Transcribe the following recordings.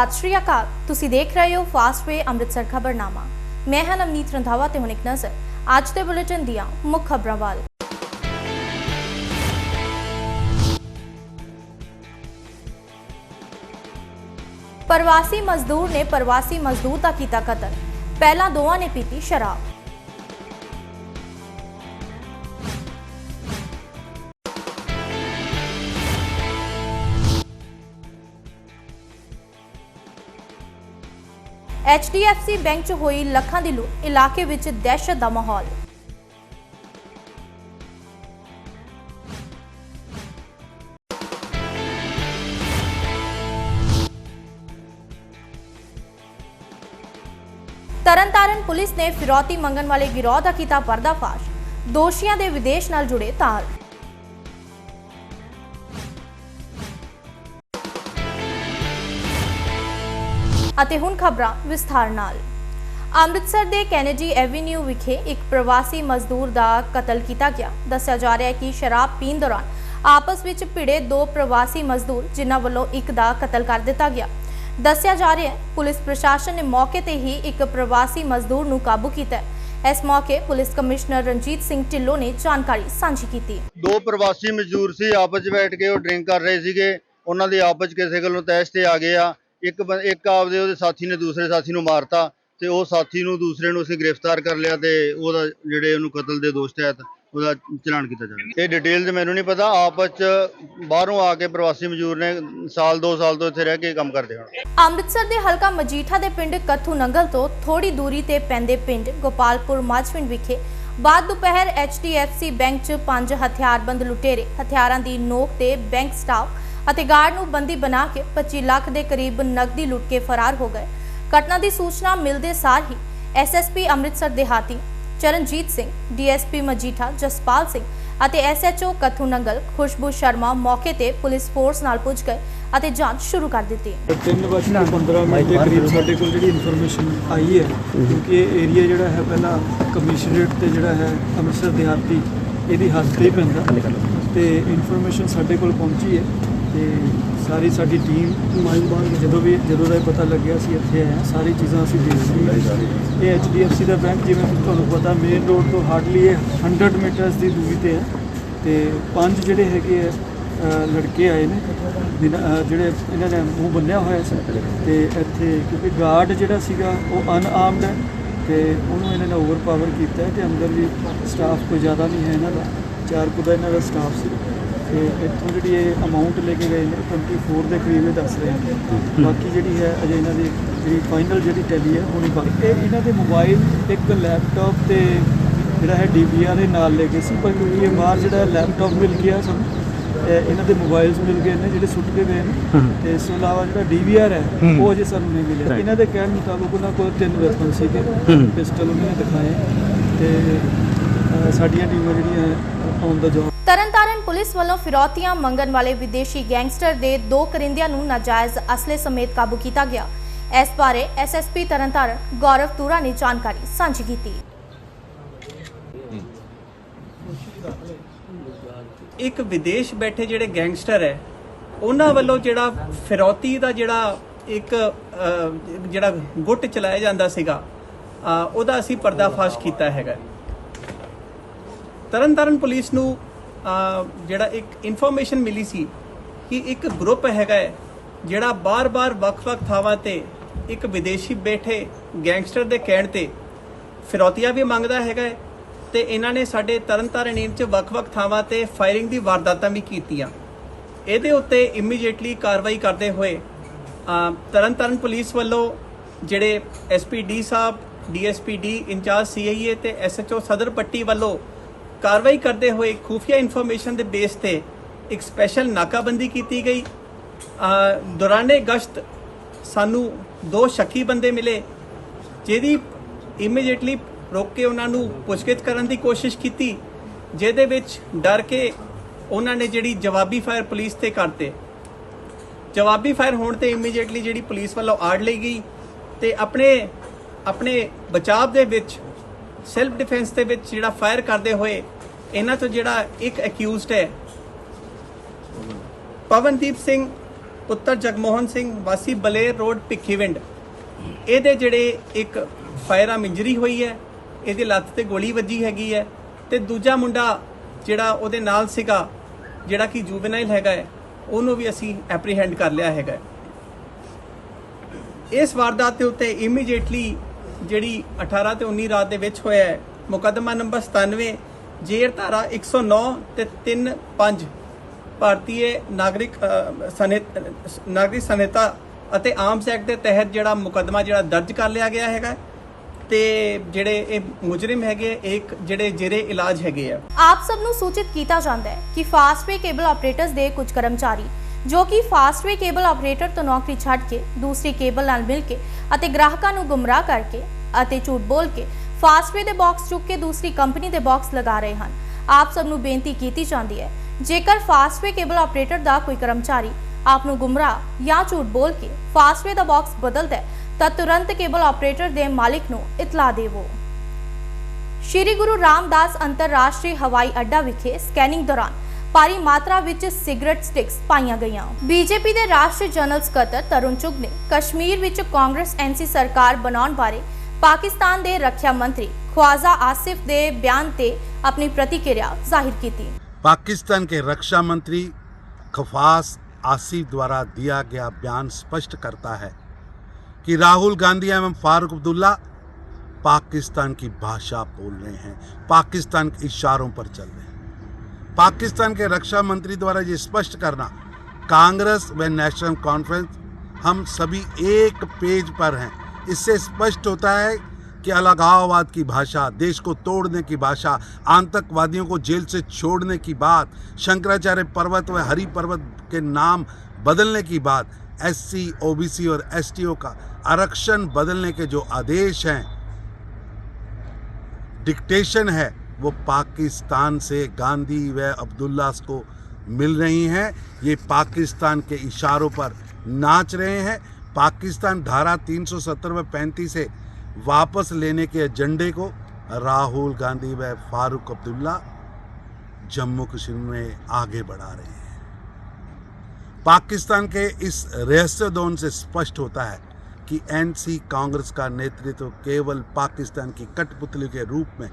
ਸਤਿ ਸ਼੍ਰੀ ਅਕਾਲ। ਤੁਸੀਂ ਦੇਖ ਰਹੇ ਹੋ ਫਾਸਟਵੇ ਅੰਮ੍ਰਿਤਸਰ ਖਬਰਨਾਮਾ। ਮੈਂ ਹਾਂ ਨਵਨੀਤ ਰੰਧਾਵਾ ਤੇ ਹੁਣ ਇੱਕ ਨਜ਼ਰ। ਅੱਜ ਦੇ ਬੁਲੇਟਿਨ ਦੀਆਂ ਮੁੱਖ ਖਬਰਾਂ ਵੱਲ। ਪ੍ਰਵਾਸੀ ਮਜ਼ਦੂਰ ਨੇ ਪ੍ਰਵਾਸੀ ਮਜ਼ਦੂਰ ਦਾ ਕੀਤਾ ਕਤਲ। ਪਹਿਲਾਂ ਦੋਵਾਂ ਨੇ ਪੀਤੀ ਸ਼ਰਾਬ। HDFC ਬੈਂਕ 'ਚ ਹੋਈ ਲੱਖਾਂ ਦੀ ਲੁੱਟ, ਇਲਾਕੇ ਵਿੱਚ ਦਹਿਸ਼ਤ ਦਾ ਮਾਹੌਲ। ਤਰਨਤਾਰਨ ਪੁਲਿਸ ਨੇ ਫਿਰੌਤੀ ਮੰਗਣ ਵਾਲੇ ਗਿਰੋਹ ਦਾ ਕੀਤਾ ਪਰਦਾਫਾਸ਼। ਦੋਸ਼ੀਆਂ ਦੇ ਵਿਦੇਸ਼ ਨਾਲ ਜੁੜੇ ਤਾਰ। ਅਤੇ ਹੁਣ ਖਬਰਾਂ ਵਿਸਥਾਰ ਨਾਲ। ਅੰਮ੍ਰਿਤਸਰ ਦੇ ਕੈਨੇਡੀ ਐਵੀਨਿਊ ਵਿਖੇ ਇੱਕ ਪ੍ਰਵਾਸੀ ਮਜ਼ਦੂਰ ਦਾ ਕਤਲ ਕੀਤਾ ਗਿਆ। ਦੱਸਿਆ ਜਾ ਰਿਹਾ ਹੈ ਕਿ ਸ਼ਰਾਬ ਪੀਣ ਦੌਰਾਨ ਆਪਸ ਵਿੱਚ ਭਿੜੇ ਦੋ ਪ੍ਰਵਾਸੀ ਮਜ਼ਦੂਰ, ਜਿਨ੍ਹਾਂ ਵੱਲੋਂ ਇੱਕ ਦਾ ਕਤਲ ਕਰ ਦਿੱਤਾ ਗਿਆ। ਦੱਸਿਆ ਜਾ ਰਿਹਾ ਹੈ, ਪੁਲਿਸ ਪ੍ਰਸ਼ਾਸਨ ਨੇ ਮੌਕੇ ਤੇ ਹੀ ਇੱਕ ਪ੍ਰਵਾਸੀ ਮਜ਼ਦੂਰ ਨੂੰ ਕਾਬੂ ਕੀਤਾ ਇਸ ਮੌਕੇ ਪੁਲਿਸ ਕਮਿਸ਼ਨਰ ਰਣਜੀਤ ਸਿੰਘ ਢਿੱਲੋਂ ਨੇ ਜਾਣਕਾਰੀ ਸਾਂਝੀ ਕੀਤੀ। ਦੋ ਪ੍ਰਵਾਸੀ ਮਜ਼ਦੂਰ ਸੀ, ਆਪਸ 'ਚ ਬੈਠ ਕੇ ਉਹ ਡਰਿੰਕ ਕਰ ਰਹੇ ਸੀਗੇ। ਉਹਨਾਂ ਦੀ ਆਪਸ ਕਿਸੇ ਗੱਲੋਂ ਤੈਸ਼ ਤੇ ਆ ਗਏ ਆ। ਇੱਕ ਬੰ- ਇੱਕ ਆਪਦੇ ਉਹਦੇ ਸਾਥੀ ਨੇ ਦੂਸਰੇ ਸਾਥੀ ਨੂੰ ਮਾਰਤਾ ਤੇ ਉਹ ਸਾਥੀ ਨੂੰ ਦੂਸਰੇ ਨੂੰ ਅਸੀਂ ਗ੍ਰਿਫਤਾਰ ਕਰ ਲਿਆ ਤੇ ਉਹਦਾ ਜਿਹੜੇ ਉਹਨੂੰ ਕਤਲ ਦੇ ਦੋਸ਼ ਤਹਿਤ ਉਹਦਾ ਚਲਾਨ ਕੀਤਾ ਜਾਵੇ ਇਹ ਡਿਟੇਲ ਮੈਨੂੰ ਨਹੀਂ ਪਤਾ, ਆਪਸ 'ਚ ਬਾਹਰੋਂ ਆ ਕੇ ਪ੍ਰਵਾਸੀ ਮਜ਼ਦੂਰ ਨੇ ਸਾਲ 2 ਸਾਲ ਤੋਂ ਇੱਥੇ ਰਹਿ ਕੇ ਕੰਮ ਕਰਦੇ ਹਨ ਅੰਮ੍ਰਿਤਸਰ ਦੇ ਹਲਕਾ ਮਜੀਠਾ ਦੇ ਪਿੰਡ ਕੱਥੂ ਨੰਗਲ ਤੋਂ ਥੋੜੀ ਦੂਰੀ ਤੇ ਪੈਂਦੇ ਪਿੰਡ ਗੋਪਾਲਪੁਰ ਮਾਝਪਿੰਡ ਵਿਖੇ ਬਾਅਦ ਦੁਪਹਿਰ HDFC ਬੈਂਕ 'ਚ ਪੰਜ ਹਥਿਆਰਬੰਦ ਲੁਟੇਰੇ। ਹਥਿਆਰਾਂ ਦੀ ਨੋਕ ਤੇ ਬੈਂਕ ਸਟਾਫ ਅਤੇ ਗਾਰਡ ਨੂੰ ਬੰਦੀ ਬਣਾ ਕੇ 25 ਲੱਖ ਦੇ ਕਰੀਬ ਨਕਦੀ ਲੁੱਟ ਕੇ ਫਰਾਰ ਹੋ ਗਏ। ਘਟਨਾ ਦੀ ਸੂਚਨਾ ਮਿਲਦੇ ਸਾਰ ਹੀ ਐਸਐਸਪੀ ਅੰਮ੍ਰਿਤਸਰ ਦੇਹਾਤੀ ਚਰਨਜੀਤ ਸਿੰਘ ਡੀਐਸਪੀ ਮਜੀਠਾ ਜਸਪਾਲ ਸਿੰਘ ਅਤੇ ਐਸਐਚਓ ਕੱਥੂ ਨੰਗਲ, ਖੁਸ਼ਬੂ ਸ਼ਰਮਾ ਮੌਕੇ ਤੇ ਪੁਲਿਸ ਫੋਰਸ ਨਾਲ ਪੁੱਜ ਗਏ ਅਤੇ ਜਾਂਚ ਸ਼ੁਰੂ ਕਰ ਦਿੱਤੀ। ਤਿੰਨ ਵੱਜ ਕੇ 15 ਮਿੰਟ ਦੇ ਕਰੀਬ ਸਾਡੇ ਕੋਲ ਜਿਹੜੀ ਇਨਫੋਰਮੇਸ਼ਨ ਆਈ ਹੈ, ਕਿਉਂਕਿ ਇਹ ਏਰੀਆ ਜਿਹੜਾ ਹੈ ਪਹਿਲਾਂ ਕਮਿਸ਼ਨਰੇਟ ਤੇ ਜਿਹੜਾ ਹੈ ਅੰਮ੍ਰਿਤਸਰ ਦਿਹਾਤੀ, ਇਹਦੀ ਹੱਦ ਤੇ ਪੈਂਦਾ। ਤੇ ਇਨਫੋਰਮੇਸ਼ਨ ਸਾਡੇ ਕੋਲ ਪਹੁੰਚੀ ਹੈ। ਤੇ ਸਾਰੀ ਸਾਡੀ ਟੀਮ ਜਦੋਂ ਵੀ ਜਦੋਂ ਦਾ ਇਹ ਪਤਾ ਲੱਗਿਆ ਸੀ ਇੱਥੇ ਆਏ ਹਾਂ, ਸਾਰੀ ਚੀਜ਼ਾਂ ਅਸੀਂ ਦੇਖ ਲਈ ਇਹ HDFC ਦਾ ਬੈਂਕ ਜਿਵੇਂ ਤੁਹਾਨੂੰ ਪਤਾ ਮੇਨ ਰੋਡ ਤੋਂ ਹਾਰਡਲੀ ਇਹ 100 ਮੀਟਰਸ ਦੀ ਦੂਰੀ ਤੇ ਹੈ। ਤੇ ਪੰਜ ਜਿਹੜੇ ਹੈਗੇ ਆ ਲੜਕੇ ਆਏ ਨੇ ਬਿਨਾਂ- ਜਿਹੜੇ ਇਹਨਾਂ ਨੇ ਮੂੰਹ ਬੰਨਿਆ ਹੋਇਆ ਸੀ। ਤੇ ਇੱਥੇ ਕਿਉਂਕਿ ਗਾਰਡ ਜਿਹੜਾ ਸੀਗਾ, ਉਹ ਅਨਆਰਮਡ ਹੈ ਤੇ ਉਹਨੂੰ ਇਹਨਾਂ ਨੇ ਓਵਰਪਾਵਰ ਕੀਤਾ ਹੈ ਤੇ ਅੰਦਰ ਵੀ ਸਟਾਫ ਕੋਈ ਜ਼ਿਆਦਾ ਨਹੀਂ ਹੈ ਇਹਨਾਂ ਦਾ। ਚਾਰ ਕੁ ਦਾ ਇਹਨਾਂ ਦਾ ਸਟਾਫ ਸੀ। ਤੇ ਇੱਥੋਂ ਜਿਹੜੀ ਇਹ ਅਮਾਉਂਟ ਲੈ ਕੇ ਗਏ ਨੇ 24 ਦੇ ਕਰੀਬ ਇਹ ਦੱਸ ਰਹੇ ਨੇ। ਬਾਕੀ ਜਿਹੜੀ ਹੈ ਅਜੇ ਇਹਨਾਂ ਦੀ ਜਿਹੜੀ ਫਾਈਨਲ ਜਿਹੜੀ ਟੈਲੀ ਹੈ ਹੋਣੀ ਬਾਕੀ। ਇਹ ਇਹਨਾਂ ਦੇ ਮੋਬਾਈਲ ਇੱਕ ਲੈਪਟਾਪ ਤੇ ਜਿਹੜਾ ਹੈ ਡੀਵੀਆਰ ਇਹ ਨਾਲ ਲੈ ਗਏ ਸੀ ਪਰ ਇਹ ਬਾਹਰ ਜਿਹੜਾ ਲੈਪਟਾਪ ਮਿਲ ਗਿਆ ਸਾਨੂੰ ਇਹ ਇਹਨਾਂ ਦੇ ਮੋਬਾਈਲਸ ਮਿਲ ਗਏ ਨੇ ਜਿਹੜੇ ਸੁੱਟ ਕੇ ਗਏ ਨੇ। ਤੇ ਇਸ ਤੋਂ ਇਲਾਵਾ ਜਿਹੜਾ ਡੀਵੀਆਰ ਹੈ ਉਹ ਅਜੇ ਸਾਨੂੰ ਨਹੀਂ ਮਿਲਿਆ। ਇਹਨਾਂ ਦੇ ਕਹਿਣ ਮੁਤਾਬਕ ਉਹਨਾਂ ਕੋਲ ਤਿੰਨ ਵੈਪਨ ਸੀਗੇ ਪਿਸਟਲ ਉਹਨਾਂ ਨੇ ਦਿਖਾਏ। ਤੇ ਸਾਡੀਆਂ ਟੀਮਾਂ ਜਿਹੜੀਆਂ on the job Tarntaran police ਵੱਲੋਂ ਫਿਰੌਤੀਆਂ ਮੰਗਣ ਵਾਲੇ ਵਿਦੇਸ਼ੀ ਗੈਂਗਸਟਰ ਦੇ ਦੋ ਕਰਿੰਦਿਆਂ ਨੂੰ ਨਾਜਾਇਜ਼ ਅਸਲੇ ਸਮੇਤ ਕਾਬੂ ਕੀਤਾ ਗਿਆ। ਇਸ ਬਾਰੇ ਐਸਐਸਪੀ ਤਰਨਤਾਰਨ ਗੌਰਵ ਤੂਰਾ ਨੇ ਜਾਣਕਾਰੀ ਸਾਂਝੀ ਕੀਤੀ। ਇੱਕ ਵਿਦੇਸ਼ ਬੈਠੇ ਜਿਹੜੇ ਗੈਂਗਸਟਰ ਹੈ, ਉਹਨਾਂ ਵੱਲੋਂ ਜਿਹੜਾ ਫਿਰੌਤੀ ਦਾ ਜਿਹੜਾ ਇੱਕ ਜਿਹੜਾ ਗੁੱਟ ਚਲਾਇਆ ਜਾਂਦਾ ਸੀਗਾ ਉਹਦਾ ਅਸੀਂ ਪਰਦਾਫਾਸ਼ ਕੀਤਾ ਹੈਗਾ। ਤਰਨਤਾਰਨ ਪੁਲਿਸ ਨੂੰ ਜਿਹੜਾ ਇੱਕ ਇਨਫੋਰਮੇਸ਼ਨ ਮਿਲੀ ਸੀ ਕਿ ਇੱਕ ਗਰੁੱਪ ਹੈਗਾ ਹੈ, ਜਿਹੜਾ ਬਾਰ-ਬਾਰ ਵੱਖ-ਵੱਖ ਥਾਵਾਂ ਤੇ ਇੱਕ ਵਿਦੇਸ਼ੀ ਬੈਠੇ ਗੈਂਗਸਟਰ ਦੇ ਕਹਿਣ ਤੇ ਫਿਰੌਤੀਆਂ ਵੀ ਮੰਗਦਾ ਹੈਗਾ ਹੈ ਤੇ ਇਹਨਾਂ ਨੇ ਸਾਡੇ ਤਰਨਤਾਰਨ ਏਮ 'ਚ ਵੱਖ-ਵੱਖ ਥਾਵਾਂ ਤੇ ਫਾਇਰਿੰਗ ਦੀ ਵਾਰਦਾਤਾਂ ਵੀ ਕੀਤੀਆਂ। ਇਹਦੇ ਉੱਤੇ ਇਮੀਡੀਏਟਲੀ ਕਾਰਵਾਈ ਕਰਦੇ ਹੋਏ ਅਮ ਤਰਨਤਾਰਨ ਪੁਲਿਸ ਵੱਲੋਂ ਜਿਹੜੇ ਐਸਪੀਡੀ ਸਾਹਿਬ ਡੀਐਸਪੀਡੀ ਇੰਚਾਰਜ ਸੀਆਈਏ ਤੇ ਐਸਐਚਓ ਸਦਰ ਪੱਟੀ ਵੱਲੋਂ ਕਾਰਵਾਈ ਕਰਦੇ ਹੋਏ ਖੂਫੀਆ ਇਨਫੋਰਮੇਸ਼ਨ ਦੇ ਬੇਸ ਤੇ ਇੱਕ ਸਪੈਸ਼ਲ ਨਾਕਾਬੰਦੀ ਕੀਤੀ ਗਈ। ਦੌਰਾਨੇ ਗਸ਼ਤ ਸਾਨੂੰ ਦੋ ਸ਼ੱਕੀ ਬੰਦੇ ਮਿਲੇ, ਜਿਹਦੀ ਇਮੀਡੀਏਟਲੀ ਰੋਕ ਕੇ ਉਹਨਾਂ ਨੂੰ ਪੁੱਛਗਿੱਛ ਕਰਨ ਦੀ ਕੋਸ਼ਿਸ਼ ਕੀਤੀ, ਜਿਹਦੇ ਵਿੱਚ ਡਰ ਕੇ ਉਹਨਾਂ ਨੇ ਜਿਹੜੀ ਜਵਾਬੀ ਫਾਇਰ ਪੁਲਿਸ ਤੇ ਕਰਤੇ ਜਵਾਬੀ ਫਾਇਰ ਹੋਣ ਤੇ ਇਮੀਡੀਏਟਲੀ ਜਿਹੜੀ ਪੁਲਿਸ ਵੱਲੋਂ ਆੜ ਲਈ ਗਈ ਤੇ ਆਪਣੇ ਆਪਣੇ ਬਚਾਅ ਦੇ ਵਿੱਚ ਸੈਲਫ ਡਿਫੈਂਸ ਦੇ ਵਿੱਚ ਜਿਹੜਾ ਫਾਇਰ ਕਰਦੇ ਹੋਏ, ਇਹਨਾਂ ਤੋਂ ਜਿਹੜਾ ਇੱਕ ਅਕਿਊਜ਼ਡ ਹੈ, ਪਵਨਦੀਪ ਸਿੰਘ, ਪੁੱਤਰ ਜਗਮੋਹਨ ਸਿੰਘ, ਵਾਸੀ ਬਲੇਰ ਰੋਡ ਭਿੱਖੀਵਿੰਡ ਇਹਦੇ ਜਿਹੜੇ ਇੱਕ ਫਾਇਰ ਇੰਜਰੀ ਹੋਈ ਹੈ, ਇਹਦੀ ਲੱਤ ਤੇ ਗੋਲੀ ਵੱਜੀ ਹੈਗੀ ਹੈ ਤੇ ਦੂਜਾ ਮੁੰਡਾ ਜਿਹੜਾ ਉਹਦੇ ਨਾਲ ਸੀਗਾ, ਜਿਹੜਾ ਕਿ ਜੂਵੇਨਾਈਲ ਹੈਗਾ ਹੈ, ਉਹਨੂੰ ਵੀ ਅਸੀਂ ਐਪਰੀਹੈਂਡ ਕਰ ਲਿਆ ਹੈਗਾ ਇਸ ਵਾਰਦਾਤ ਦੇ ਉੱਤੇ ਇਮੀਡੀਏਟਲੀ ਜਿਹੜੀ 18 ਤੇ 19 ਰਾਤ ਦੇ ਵਿੱਚ ਹੋਇਆ ਹੈ ਮੁਕੱਦਮਾ ਨੰਬਰ 97 ਜੇਰ ਧਾਰਾ 109 ਤੇ 35 ਭਾਰਤੀ ਨਾਗਰਿਕ ਅ, ਨਾਗਰਿਕ ਸੰਹਿਤਾ ਅਤੇ ਆਰਮਸ ਐਕਟ ਦੇ ਤਹਿਤ ਜਿਹੜਾ ਮੁਕੱਦਮਾ ਜਿਹੜਾ ਦਰਜ ਕਰ ਲਿਆ ਗਿਆ ਹੈਗਾ ਤੇ ਜਿਹੜੇ ਇਹ ਮੁਜਰਮ ਹੈਗੇ ਇੱਕ ਜਿਹੜੇ ਜੇਰੇ ਇਲਾਜ ਹੈਗੇ ਆ। ਆਪ ਸਭ ਨੂੰ ਸੂਚਿਤ ਕੀਤਾ ਜਾਂਦਾ ਹੈ ਕਿ ਫਾਸਟਵੇ ਕੇਬਲ ਆਪਰੇਟਰਸ ਦੇ ਕੁਝ ਕਰਮਚਾਰੀ ਜੋ ਕਿ ਫਾਸਟਵੇ ਕੇਬਲ ਆਪਰੇਟਰ ਤੋਂ ਨੌਕਰੀ ਛੱਡ ਕੇ, ਦੂਸਰੀ ਕੇਬਲ ਨਾਲ ਮਿਲ ਕੇ ਅਤੇ ਗ੍ਰਾਹਕਾਂ ਨੂੰ ਗੁੰਮਰਾਹ ਕਰਕੇ ਅਤੇ ਝੂਠ ਬੋਲ ਕੇ ਫਾਸਟਵੇ ਦੇ ਬਾਕਸ ਚੁੱਕ ਕੇ ਦੂਸਰੀ ਕੰਪਨੀ ਦੇ ਬਾਕਸ ਲਗਾ ਰਹੇ ਹਨ। ਆਪ ਸਭ ਨੂੰ ਬੇਨਤੀ ਕੀਤੀ ਜਾਂਦੀ ਹੈ, ਜੇਕਰ ਫਾਸਟਵੇ ਕੇਬਲ ਆਪਰੇਟਰ ਦਾ ਕੋਈ ਕਰਮਚਾਰੀ ਆਪ ਨੂੰ ਗੁੰਮਰਾਹ ਜਾਂ ਝੂਠ ਬੋਲ ਕੇ ਫਾਸਟਵੇ ਦਾ ਬਾਕਸ ਬਦਲਦਾ ਹੈ, ਤਾਂ ਤੁਰੰਤ ਕੇਬਲ ਆਪਰੇਟਰ ਦੇ ਮਾਲਿਕ ਨੂੰ ਇਤਲਾ ਦੇਵੋ। ਸ਼੍ਰੀ ਗੁਰੂ ਰਾਮਦਾਸ ਅੰਤਰਰਾਸ਼ਟਰੀ ਹਵਾਈ ਅੱਡਾ ਵਿਖੇ ਸਕੈਨਿੰਗ ਦੌਰਾਨ ਭਾਰੀ ਮਾਤਰਾ ਵਿੱਚ ਸਿਗਰਟ ਸਟਿਕਸ ਪਾਈਆਂ ਗਈਆਂ ਬੀਜੇਪੀ ਦੇ ਰਾਸ਼ਟਰੀ ਜਨਰਲ ਸਕੱਤਰ ਤਰੁਣ ਚੁਗ ਨੇ ਕਸ਼ਮੀਰ ਵਿੱਚ ਕਾਂਗਰਸ ਐਨਸੀ ਸਰਕਾਰ ਬਣਾਉਣ ਬਾਰੇ ਪਾਕਿਸਤਾਨ ਦੇ ਰੱਖਿਆ ਮੰਤਰੀ ਖਵਾਜ਼ਾ ਆਸਿਫ ਦੇ ਬਿਆਨ ਤੇ ਆਪਣੀ ਪ੍ਰਤੀਕਿਰਿਆ ਜ਼ਾਹਿਰ ਕੀਤੀ पाकिस्तान के रक्षा मंत्री खफास आसिफ द्वारा दिया गया बयान स्पष्ट करता है कि राहुल गांधी एवं फारूक अब्दुल्ला पाकिस्तान की भाषा बोल रहे हैं पाकिस्तान के इशारों पर चल रहे हैं पाकिस्तान के रक्षा मंत्री द्वारा ये स्पष्ट करना, कांग्रेस व नेशनल कॉन्फ्रेंस हम सभी एक पेज पर हैं। इससे स्पष्ट होता है कि अलगाववाद की भाषा, देश को तोड़ने की भाषा, आतंकवादियों को जेल से छोड़ने की बात, शंकराचार्य पर्वत व हरि पर्वत के नाम बदलने की बात, एससी, ओबीसी और एसटीओ का आरक्षण बदलने के जो आदेश हैं, डिक्टेशन है वो पाकिस्तान से गांधी व अब्दुल्ला को मिल रही हैं। ये पाकिस्तान के इशारों पर नाच रहे हैं। पाकिस्तान धारा 370 व 35 से वापस लेने के एजेंडे को राहुल गांधी व फारूक अब्दुल्ला जम्मू कश्मीर में आगे बढ़ा रहे हैं। पाकिस्तान के इस रहस्य दोन से स्पष्ट होता है कि एनसी कांग्रेस का नेतृत्व केवल पाकिस्तान की कठपुतली के रूप में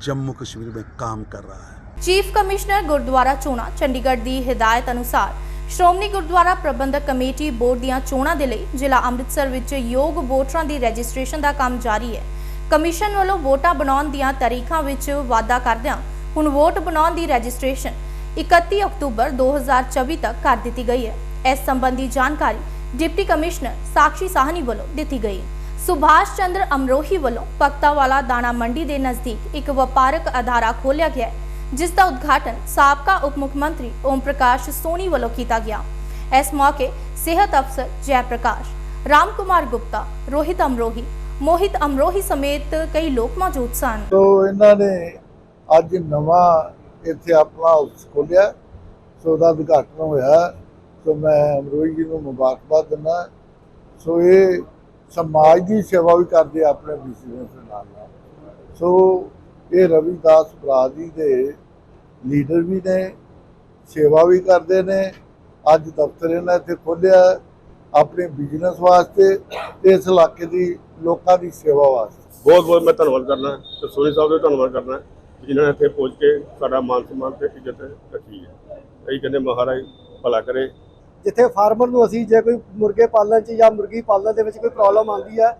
ਜੰਮੂ ਕਸ਼ਮੀਰ ਵਿੱਚ ਕੰਮ ਕਰ ਰਹਾ ਹੈ। ਚੀਫ ਕਮਿਸ਼ਨਰ ਗੁਰਦੁਆਰਾ ਚੋਣਾ, ਚੰਡੀਗੜ੍ਹ ਦੀ ਹਦਾਇਤ ਅਨੁਸਾਰ ਸ਼੍ਰੋਮਣੀ ਗੁਰਦੁਆਰਾ ਪ੍ਰਬੰਧਕ ਕਮੇਟੀ ਬੋਰਡ ਦੀਆਂ ਚੋਣਾਂ ਦੇ ਲਈ ਜ਼ਿਲ੍ਹਾ ਅੰਮ੍ਰਿਤਸਰ ਵਿੱਚ ਯੋਗ ਵੋਟਰਾਂ ਦੀ ਰਜਿਸਟ੍ਰੇਸ਼ਨ ਦਾ ਕੰਮ ਜਾਰੀ ਹੈ। ਕਮਿਸ਼ਨ ਵੱਲੋਂ ਵੋਟਾਂ ਬਣਾਉਣ ਦੀਆਂ ਤਾਰੀਖਾਂ ਵਿੱਚ ਵਾਅਦਾ ਕਰਦਿਆਂ ਹੁਣ ਵੋਟ ਬਣਾਉਣ ਦੀ ਰਜਿਸਟ੍ਰੇਸ਼ਨ 31 ਅਕਤੂਬਰ 2024 ਤੱਕ ਕਰ ਦਿੱਤੀ ਗਈ ਹੈ। ਇਸ ਸੰਬੰਧੀ ਜਾਣਕਾਰੀ ਡਿਪਟੀ ਕਮਿਸ਼ਨਰ ਸਾਖੀ ਸਾਹਨੀ ਵੱਲੋਂ ਦਿੱਤੀ ਗਈ ਸੁਭਾਸ਼ ਚੰਦਰ ਅਮਰੋਹੀ ਵੱਲੋਂ ਪਕਤਾਵਾਲਾ ਦਾਣਾ ਮੰਡੀ ਦੇ ਨਜ਼ਦੀਕ ਇੱਕ ਵਪਾਰਕ ਅਦਾਰਾ ਖੋਲ੍ਹਿਆ ਗਿਆ ਹੈ, ਜਿਸ ਦਾ ਉਦਘਾਟਨ ਸਾਬਕਾ ਉਪ ਮੁੱਖ ਮੰਤਰੀ ਓਮ ਪ੍ਰਕਾਸ਼ ਸੋਨੀ ਵੱਲੋਂ ਕੀਤਾ ਗਿਆ। ਇਸ ਮੌਕੇ ਸਿਹਤ ਅਫਸਰ ਜੈ ਪ੍ਰਕਾਸ਼, ਰਾਮ ਕੁਮਾਰ ਗੁਪਤਾ, ਰੋਹਿਤ ਅਮਰੋਹੀ, ਮੋਹਿਤ ਅਮਰੋਹੀ ਸਮੇਤ ਕਈ ਲੋਕ ਮੌਜੂਦ ਸਨ। ਸੋ ਇਹਨਾਂ ਨੇ ਅੱਜ ਨਵਾਂ ਇੱਥੇ ਆਪਣਾ ਹਾਊਸ ਖੋਲਿਆ ਸੋ ਉਹਦਾ ਉਦਘਾਟਨ ਹੋਇਆ। ਸੋ ਮੈਂ ਅਮਰੋਈ ਜੀ ਨੂੰ ਮੁਬਾਰਕਬਾਦ ਦਿੰਦਾ। ਸੋ ਇਹ ਸਮਾਜ ਦੀ ਸੇਵਾ ਵੀ ਕਰਦੇ ਆਪਣੇ ਬਿਜ਼ਨਸ ਦੇ ਨਾਲ ਨਾਲ। ਸੋ ਇਹ ਰਵਿਦਾਸ ਭਰਾ ਜੀ ਦੇ ਲੀਡਰ ਵੀ ਨੇ, ਸੇਵਾ ਵੀ ਕਰਦੇ ਨੇ। ਅੱਜ ਦਫ਼ਤਰ ਇਹਨਾਂ ਇੱਥੇ ਖੋਲਿਆ ਆਪਣੇ ਬਿਜ਼ਨਸ ਵਾਸਤੇ ਤੇ ਇਸ ਇਲਾਕੇ ਦੀ ਲੋਕਾਂ ਦੀ ਸੇਵਾ ਵਾਸਤੇ। ਬਹੁਤ ਬਹੁਤ ਮੈਂ ਧੰਨਵਾਦ ਕਰਨਾ ਤੇ ਸੋਨੀ ਸਾਹਿਬ ਦਾ ਧੰਨਵਾਦ ਕਰਨਾ ਜਿਨ੍ਹਾਂ ਨੇ ਇੱਥੇ ਪਹੁੰਚ ਕੇ ਸਾਡਾ ਮਾਨ ਸਨਮਾਨ ਤੇ ਇੱਜ਼ਤ ਰੱਖੀ ਹੈ। ਅਸੀਂ ਕਹਿੰਦੇ ਮਹਾਰਾਜ ਭਲਾ ਕਰੇ। ਜਿੱਥੇ ਫਾਰਮਰ ਨੂੰ ਅਸੀਂ ਜੇ ਕੋਈ ਮੁਰਗੇ ਪਾਲਣ ਚ ਜਾਂ ਮੁਰਗੀ ਪਾਲਣ ਦੇ ਵਿੱਚ ਕੋਈ ਪ੍ਰੋਬਲਮ ਆਉਂਦੀ ਹੈ,